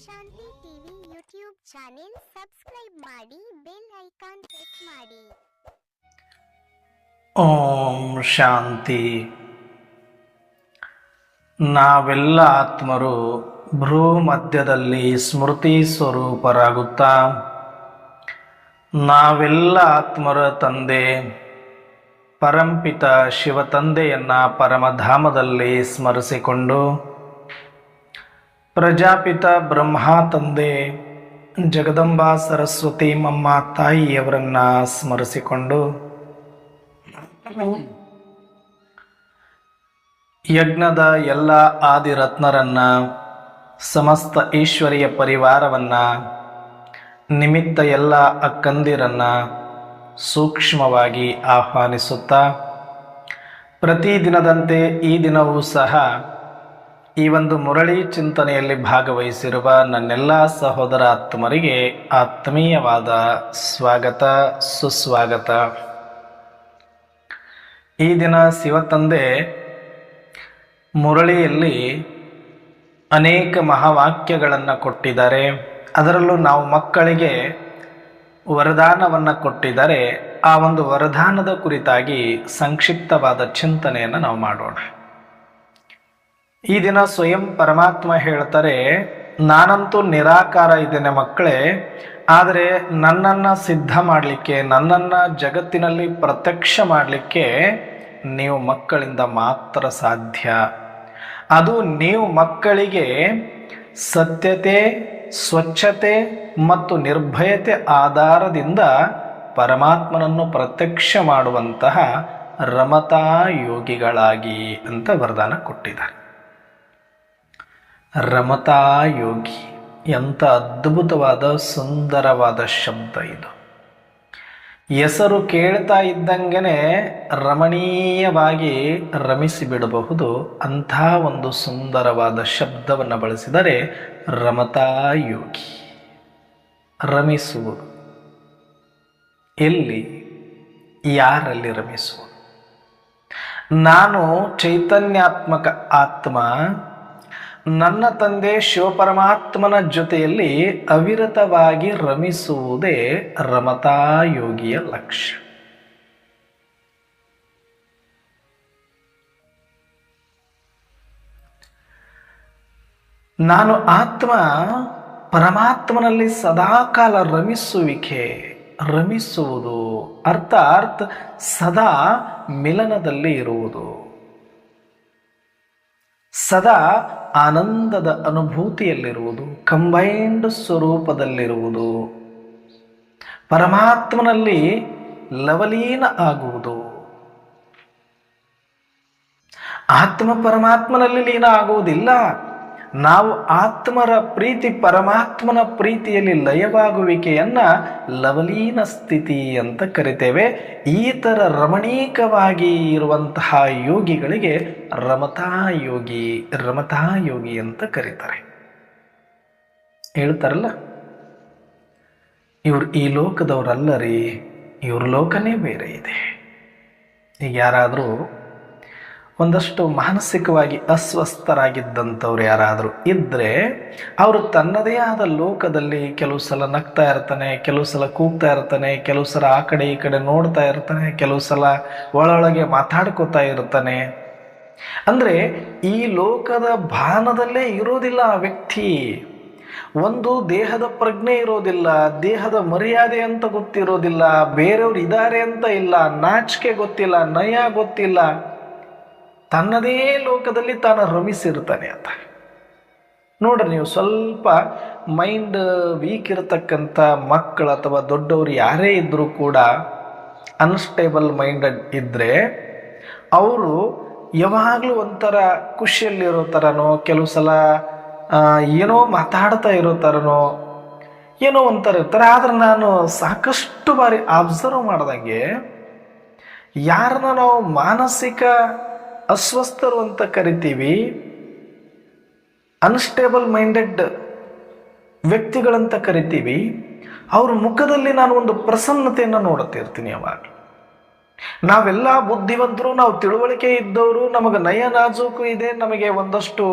Shanti TV YouTube channel subscribe ಮಾಡಿ bell icon press ಮಾಡಿ. ಓಂ ಶಾಂತಿ. ನಾವೆಲ್ಲ ಆತ್ಮರು ಭ್ರೂ ಮಧ್ಯದಲ್ಲಿ ಸ್ಮೃತಿ ಸ್ವರೂಪರಾಗುತ್ತಾ? ನಾವೆಲ್ಲ ಆತ್ಮರ ತಂದೆ, ಪರಂಪಿತ ಶಿವ ತಂದೆಯನ್ನ ಪರಮಧಾಮದಲ್ಲಿ ಸ್ಮರಿಸಿಕೊಂಡು ಪ್ರಜಾಪಿತ ಬ್ರಹ್ಮ ತಂದೆ. ಜಗದಂಬಾ ಸರಸ್ವತಿ ಮಮ್ಮ ತಾಯಿಯವರನ್ನ ಸ್ಮರಿಸಿಕೊಂಡು ಯಜ್ಞದ ಎಲ್ಲ ಆದಿರತ್ನರನ್ನ, ಸಮಸ್ತ ಈಶ್ವರಿಯ ಪರಿವಾರವನ್ನ, ನಿಮಿತ್ತ ಎಲ್ಲ ಅಕ್ಕಂದಿರನ್ನ ಸೂಕ್ಷ್ಮವಾಗಿ ಆಹ್ವಾನಿಸುತ್ತಾ ಪ್ರತಿದಿನದಂತೆ ಈ ದಿನವೂ ಸಹ ಈ ಒಂದು ಮುರಳಿ ಚಿಂತನೆಯಲ್ಲಿ ಭಾಗವಹಿಸಿರುವ ನನ್ನೆಲ್ಲ ಸಹೋದರ ಆತ್ಮರಿಗೆ ಆತ್ಮೀಯವಾದ ಸ್ವಾಗತ, ಸುಸ್ವಾಗತ. ಈ ದಿನ ಶಿವತಂದೆ ಮುರಳಿಯಲ್ಲಿ ಅನೇಕ ಮಹಾವಾಕ್ಯಗಳನ್ನು ಕೊಟ್ಟಿದ್ದಾರೆ. ಅದರಲ್ಲೂ ನಾವು ಮಕ್ಕಳಿಗೆ ವರದಾನವನ್ನು ಕೊಟ್ಟಿದ್ದಾರೆ. ಆ ಒಂದು ವರದಾನದ ಕುರಿತಾಗಿ ಸಂಕ್ಷಿಪ್ತವಾದ ಚಿಂತನೆಯನ್ನು ನಾವು ಮಾಡೋಣ. ಈ ದಿನ ಸ್ವಯಂ ಪರಮಾತ್ಮ ಹೇಳ್ತಾರೆ, ನಾನಂತೂ ನಿರಾಕಾರ ಇದ್ದೇನೆ ಮಕ್ಕಳೇ, ಆದರೆ ನನ್ನನ್ನು ಸಿದ್ಧ ಮಾಡಲಿಕ್ಕೆ, ನನ್ನನ್ನು ಜಗತ್ತಿನಲ್ಲಿ ಪ್ರತ್ಯಕ್ಷ ಮಾಡಲಿಕ್ಕೆ ನೀವು ಮಕ್ಕಳಿಂದ ಮಾತ್ರ ಸಾಧ್ಯ. ಅದು ನೀವು ಮಕ್ಕಳಿಗೆ ಸತ್ಯತೆ, ಸ್ವಚ್ಛತೆ ಮತ್ತು ನಿರ್ಭಯತೆ ಆಧಾರದಿಂದ ಪರಮಾತ್ಮನನ್ನು ಪ್ರತ್ಯಕ್ಷ ಮಾಡುವಂತಹ ರಮತಾ ಯೋಗಿಗಳಾಗಿ ಅಂತ ವರದಾನ ಕೊಟ್ಟಿದ್ದಾರೆ. ರಮತಾ ಯೋಗಿ, ಎಂಥ ಅದ್ಭುತವಾದ, ಸುಂದರವಾದ ಶಬ್ದ ಇದು. ಹೆಸರು ಕೇಳ್ತಾ ಇದ್ದಂಗೆನೆ ರಮಣೀಯವಾಗಿ ರಮಿಸಿ ಬಿಡಬಹುದು. ಅಂಥ ಒಂದು ಸುಂದರವಾದ ಶಬ್ದವನ್ನು ಬಳಸಿದರೆ ರಮತಾ ಯೋಗಿ. ರಮಿಸುವುದು. ಎಲ್ಲಿ? ಯಾರಲ್ಲಿ ರಮಿಸುವುದು? ನಾನು ಚೈತನ್ಯಾತ್ಮಕ ಆತ್ಮ ನನ್ನ ತಂದೆ ಶಿವಪರಮಾತ್ಮನ ಜೊತೆಯಲ್ಲಿ ಅವಿರತವಾಗಿ ರಮಿಸುವುದೇ ರಮತಾ ಯೋಗಿಯ ಲಕ್ಷ್ಯ ನಾನು ಆತ್ಮ ಪರಮಾತ್ಮನಲ್ಲಿ ಸದಾಕಾಲ ರಮಿಸುವಿಕೆ, ರಮಿಸುವುದು, ಅರ್ಥಾತ್ ಸದಾ ಮಿಲನದಲ್ಲಿ ಇರುವುದು. ಸದಾ ಆನಂದದ ಅನುಭೂತಿಯಲ್ಲಿರುವುದು ಕಂಬೈಂಡ್ ಸ್ವರೂಪದಲ್ಲಿರುವುದು. ಪರಮಾತ್ಮನಲ್ಲಿ ಲವಲೀನ ಆಗುವುದು. ಆತ್ಮ ಪರಮಾತ್ಮನಲ್ಲಿ ಲೀನ ಆಗುವುದಿಲ್ಲ. ನಾವು ಆತ್ಮರ ಪ್ರೀತಿ, ಪರಮಾತ್ಮನ ಪ್ರೀತಿಯಲ್ಲಿ ಲಯವಾಗುವಿಕೆಯನ್ನ ಲವಲೀನ ಸ್ಥಿತಿ ಅಂತ ಕರಿತೇವೆ. ಈ ಥರ ರಮಣೀಕವಾಗಿ ಇರುವಂತಹ ಯೋಗಿಗಳಿಗೆ ರಮತಾ ಯೋಗಿ ರಮತಾ ಯೋಗಿ ಅಂತ ಕರೀತಾರೆ. ಹೇಳ್ತಾರಲ್ಲ, ಇವ್ರು ಈ ಲೋಕದವರಲ್ಲ ರೀ ಇವ್ರ ಲೋಕನೇ ಬೇರೆ ಇದೆ. ಈಗ ಯಾರಾದರೂ ಒಂದಷ್ಟು ಮಾನಸಿಕವಾಗಿ ಅಸ್ವಸ್ಥರಾಗಿದ್ದಂಥವ್ರು ಯಾರಾದರೂ ಇದ್ದರೆ ಅವರು ತನ್ನದೇ ಆದ ಲೋಕದಲ್ಲಿ ಕೆಲವು ಸಲ ನಗ್ತಾ ಇರ್ತಾನೆ, ಕೆಲವು ಸಲ ಕೂಗ್ತಾ ಇರ್ತಾನೆ, ಕೆಲವು ಸಲ ಆ ಕಡೆ ಈ ಕಡೆ ನೋಡ್ತಾ ಇರ್ತಾನೆ, ಕೆಲವು ಸಲ ಒಳೊಳಗೆ ಮಾತಾಡ್ಕೋತಾ ಇರ್ತಾನೆ. ಅಂದರೆ ಈ ಲೋಕದ ಭಾನದಲ್ಲೇ ಇರೋದಿಲ್ಲ ಆ ವ್ಯಕ್ತಿ. ಒಂದು ದೇಹದ ಪ್ರಜ್ಞೆ ಇರೋದಿಲ್ಲ, ದೇಹದ ಮರ್ಯಾದೆ ಅಂತ ಗೊತ್ತಿರೋದಿಲ್ಲ, ಬೇರೆಯವ್ರು ಇದ್ದಾರೆ ಅಂತ ಇಲ್ಲ, ನಾಚಿಕೆ ಗೊತ್ತಿಲ್ಲ, ನಯ ಗೊತ್ತಿಲ್ಲ. ತನ್ನದೇ ಲೋಕದಲ್ಲಿ ತಾನು ರಮಿಸಿರ್ತಾನೆ ಅಂತ. ನೋಡ್ರಿ ನೀವು ಸ್ವಲ್ಪ ಮೈಂಡ್ ವೀಕ್ ಇರತಕ್ಕಂಥ ಮಕ್ಕಳು ಅಥವಾ ದೊಡ್ಡವರು ಯಾರೇ ಇದ್ದರೂ ಕೂಡ ಅನ್ಸ್ಟೇಬಲ್ ಮೈಂಡ್ ಇದ್ದರೆ ಅವರು ಯಾವಾಗಲೂ ಒಂಥರ ಖುಷಿಯಲ್ಲಿರೋ ಥರನೋ, ಕೆಲವು ಸಲ ಏನೋ ಮಾತಾಡ್ತಾ ಇರೋ ಥರನೋ, ಏನೋ ಒಂಥರ ಇರ್ತಾರೆ. ಆದ್ರೆ ನಾನು ಸಾಕಷ್ಟು ಬಾರಿ ಅಬ್ಸರ್ವ್ ಮಾಡಿದಂಗೆ ಯಾರನ್ನ ನಾವು ಮಾನಸಿಕ ಅಸ್ವಸ್ಥರು ಅಂತ ಕರಿತೀವಿ ಅನ್ಸ್ಟೇಬಲ್ ಮೈಂಡೆಡ್ ವ್ಯಕ್ತಿಗಳಂತ ಕರಿತೀವಿ, ಅವ್ರ ಮುಖದಲ್ಲಿ ನಾನು ಒಂದು ಪ್ರಸನ್ನತೆಯನ್ನು ನೋಡುತ್ತಿರ್ತೀನಿ ಅವಾಗ. ನಾವೆಲ್ಲ ಬುದ್ಧಿವಂತರು, ನಾವು ತಿಳುವಳಿಕೆ ಇದ್ದವರು, ನಮಗೆ ನಯ ನಾಜೂಕು ಇದೆ, ನಮಗೆ ಒಂದಷ್ಟು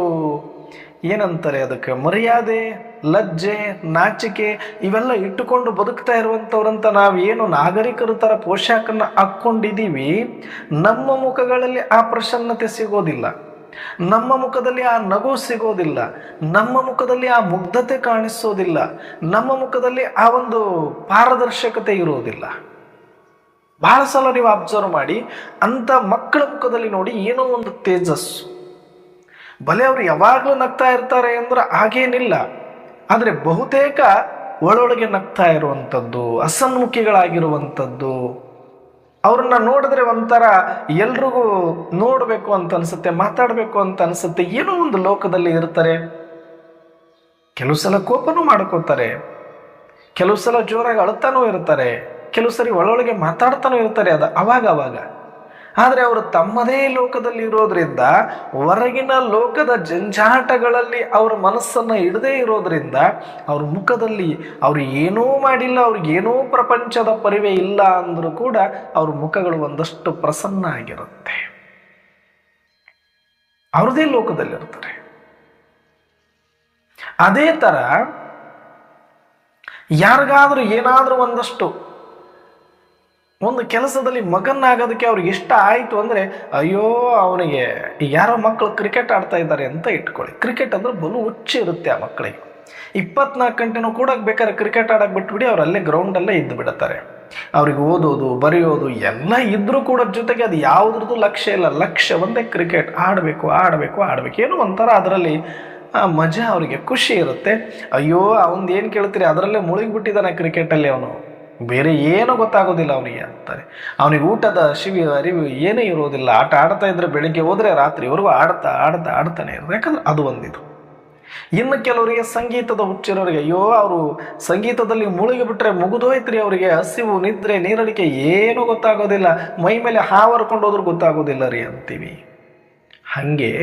ಏನಂತಾರೆ ಅದಕ್ಕೆ? ಮರ್ಯಾದೆ, ಲಜ್ಜೆ, ನಾಚಿಕೆ ಇವೆಲ್ಲ ಇಟ್ಟುಕೊಂಡು ಬದುಕ್ತಾ ಇರುವಂಥವ್ರಂತ ನಾವೇನು ನಾಗರಿಕರ ಥರ ಪೋಷಾಕನ್ನು ಹಾಕ್ಕೊಂಡಿದ್ದೀವಿ, ನಮ್ಮ ಮುಖಗಳಲ್ಲಿ ಆ ಪ್ರಸನ್ನತೆ ಸಿಗೋದಿಲ್ಲ. ನಮ್ಮ ಮುಖದಲ್ಲಿ ಆ ನಗು ಸಿಗೋದಿಲ್ಲ. ನಮ್ಮ ಮುಖದಲ್ಲಿ ಆ ಮುಗ್ಧತೆ ಕಾಣಿಸೋದಿಲ್ಲ. ನಮ್ಮ ಮುಖದಲ್ಲಿ ಆ ಒಂದು ಪಾರದರ್ಶಕತೆ ಇರೋದಿಲ್ಲ. ಬಹಳ ಸಲ ನೀವು ಅಬ್ಸರ್ವ್ ಮಾಡಿ, ಅಂಥ ಮಕ್ಕಳ ಮುಖದಲ್ಲಿ ನೋಡಿ ಏನೋ ಒಂದು ತೇಜಸ್ಸು. ಭಲೆ ಅವರು ಯಾವಾಗಲೂ ನಗ್ತಾ ಇರ್ತಾರೆ ಅಂದ್ರೆ ಹಾಗೇನಿಲ್ಲ. ಆದರೆ ಬಹುತೇಕ ಒಳೊಳಗೆ ನಗ್ತಾ ಇರುವಂಥದ್ದು ಅಸನ್ಮುಖಿಗಳಾಗಿರುವಂಥದ್ದು ಅವ್ರನ್ನ ನೋಡಿದ್ರೆ ಒಂಥರ ಎಲ್ರಿಗೂ ನೋಡಬೇಕು ಅಂತ ಅನ್ಸುತ್ತೆ, ಮಾತಾಡಬೇಕು ಅಂತ ಅನ್ಸುತ್ತೆ, ಏನೋ ಒಂದು ಲೋಕದಲ್ಲಿ ಇರ್ತಾರೆ. ಕೆಲವು ಸಲ ಕೋಪನೂ ಮಾಡ್ಕೋತಾರೆ. ಕೆಲವು ಸಲ ಜೋರಾಗಿ ಅಳ್ತಾನೂ ಇರ್ತಾರೆ. ಕೆಲವು ಸರಿ ಒಳೊಳಗೆ ಮಾತಾಡ್ತಾನೂ ಇರ್ತಾರೆ, ಅದು ಅವಾಗ ಅವಾಗ ಆದರೆ ಅವರು ತಮ್ಮದೇ ಲೋಕದಲ್ಲಿ ಇರೋದ್ರಿಂದ, ಹೊರಗಿನ ಲೋಕದ ಜಂಜಾಟಗಳಲ್ಲಿ ಅವರ ಮನಸ್ಸನ್ನು ಇಡದೇ ಇರೋದ್ರಿಂದ, ಅವ್ರ ಮುಖದಲ್ಲಿ ಅವರು ಏನೂ ಮಾಡಿಲ್ಲ, ಅವ್ರಿಗೆ ಏನೂ ಪ್ರಪಂಚದ ಪರಿವೆ ಇಲ್ಲ ಅಂದರೂ ಕೂಡ ಅವ್ರ ಮುಖಗಳು ಒಂದಷ್ಟು ಪ್ರಸನ್ನ ಆಗಿರುತ್ತೆ. ಅವ್ರದೇ ಲೋಕದಲ್ಲಿರ್ತಾರೆ. ಅದೇ ಥರ ಯಾರಿಗಾದ್ರೂ ಏನಾದರೂ ಒಂದಷ್ಟು ಒಂದು ಕೆಲಸದಲ್ಲಿ ಮಗನಾಗೋದಕ್ಕೆ ಅವ್ರಿಗೆ ಇಷ್ಟ ಆಯಿತು ಅಂದರೆ, ಅಯ್ಯೋ, ಅವನಿಗೆ ಯಾರೋ ಮಕ್ಕಳು ಕ್ರಿಕೆಟ್ ಆಡ್ತಾ ಇದ್ದಾರೆ ಅಂತ ಇಟ್ಕೊಳ್ಳಿ. ಕ್ರಿಕೆಟ್ ಅಂದ್ರೆ ಬಲು ಹುಚ್ಚು ಇರುತ್ತೆ ಆ ಮಕ್ಕಳಿಗೆ. ಇಪ್ಪತ್ನಾಲ್ಕು ಗಂಟೆನೂ ಕೂಡ ಬೇಕಾದ್ರೆ ಕ್ರಿಕೆಟ್ ಆಡಕ್ಕೆ ಬಿಟ್ಬಿಡಿ, ಅವ್ರು ಅಲ್ಲೇ ಗ್ರೌಂಡಲ್ಲೇ ಇದ್ದು ಬಿಡುತ್ತಾರೆ ಅವ್ರಿಗೆ ಓದೋದು, ಬರೆಯೋದು ಎಲ್ಲ ಇದ್ರೂ ಕೂಡ ಜೊತೆಗೆ ಅದು ಯಾವುದ್ರದ್ದು ಲಕ್ಷ್ಯ ಇಲ್ಲ. ಲಕ್ಷ್ಯ ಒಂದೇ ಕ್ರಿಕೆಟ್ ಆಡಬೇಕು ಆಡಬೇಕು ಆಡಬೇಕು. ಏನೋ ಒಂಥರ ಅದರಲ್ಲಿ ಮಜಾ ಅವರಿಗೆ ಖುಷಿ ಇರುತ್ತೆ. ಅಯ್ಯೋ ಅವನ್ದು ಏನು ಕೇಳ್ತೀರಿ? ಅದರಲ್ಲೇ ಮುಳುಗಿಬಿಟ್ಟಿದ್ದಾನೆ ಕ್ರಿಕೆಟಲ್ಲಿ ಅವನು. ಬೇರೆ ಏನೂ ಗೊತ್ತಾಗೋದಿಲ್ಲ ಅವನಿಗೆ ಅಂತಾರೆ. ಅವನಿಗೆ ಊಟದ ಶಿವಿ ಅರಿವು ಏನೇ ಇರೋದಿಲ್ಲ ಆಟ ಆಡ್ತಾ ಇದ್ರೆ ಬೆಳಿಗ್ಗೆ ಹೋದ್ರೆ ರಾತ್ರಿವರೆಗೂ ಆಡ್ತಾ ಆಡ್ತಾ, ಆಡ್ತಾನೆ ಇರೋದು. ಯಾಕಂದ್ರೆ ಅದು ಒಂದಿದು. ಇನ್ನು ಕೆಲವರಿಗೆ ಸಂಗೀತದ ಹುಚ್ಚಿರೋರಿಗೆ ಅಯ್ಯೋ, ಅವರು ಸಂಗೀತದಲ್ಲಿ ಮುಳುಗಿ ಬಿಟ್ರೆ ಮುಗಿದೋಯ್ತ್ರಿ ಅವರಿಗೆ. ಹಸಿವು, ನಿದ್ರೆ, ನೀರಡಿಕೆ ಏನೂ ಗೊತ್ತಾಗೋದಿಲ್ಲ. ಮೈ ಮೇಲೆ ಹಾವರ್ಕೊಂಡು ಹೋದ್ರೂ ಗೊತ್ತಾಗೋದಿಲ್ಲ ರೀ ಅಂತೀವಿ. ಹಾಗೆ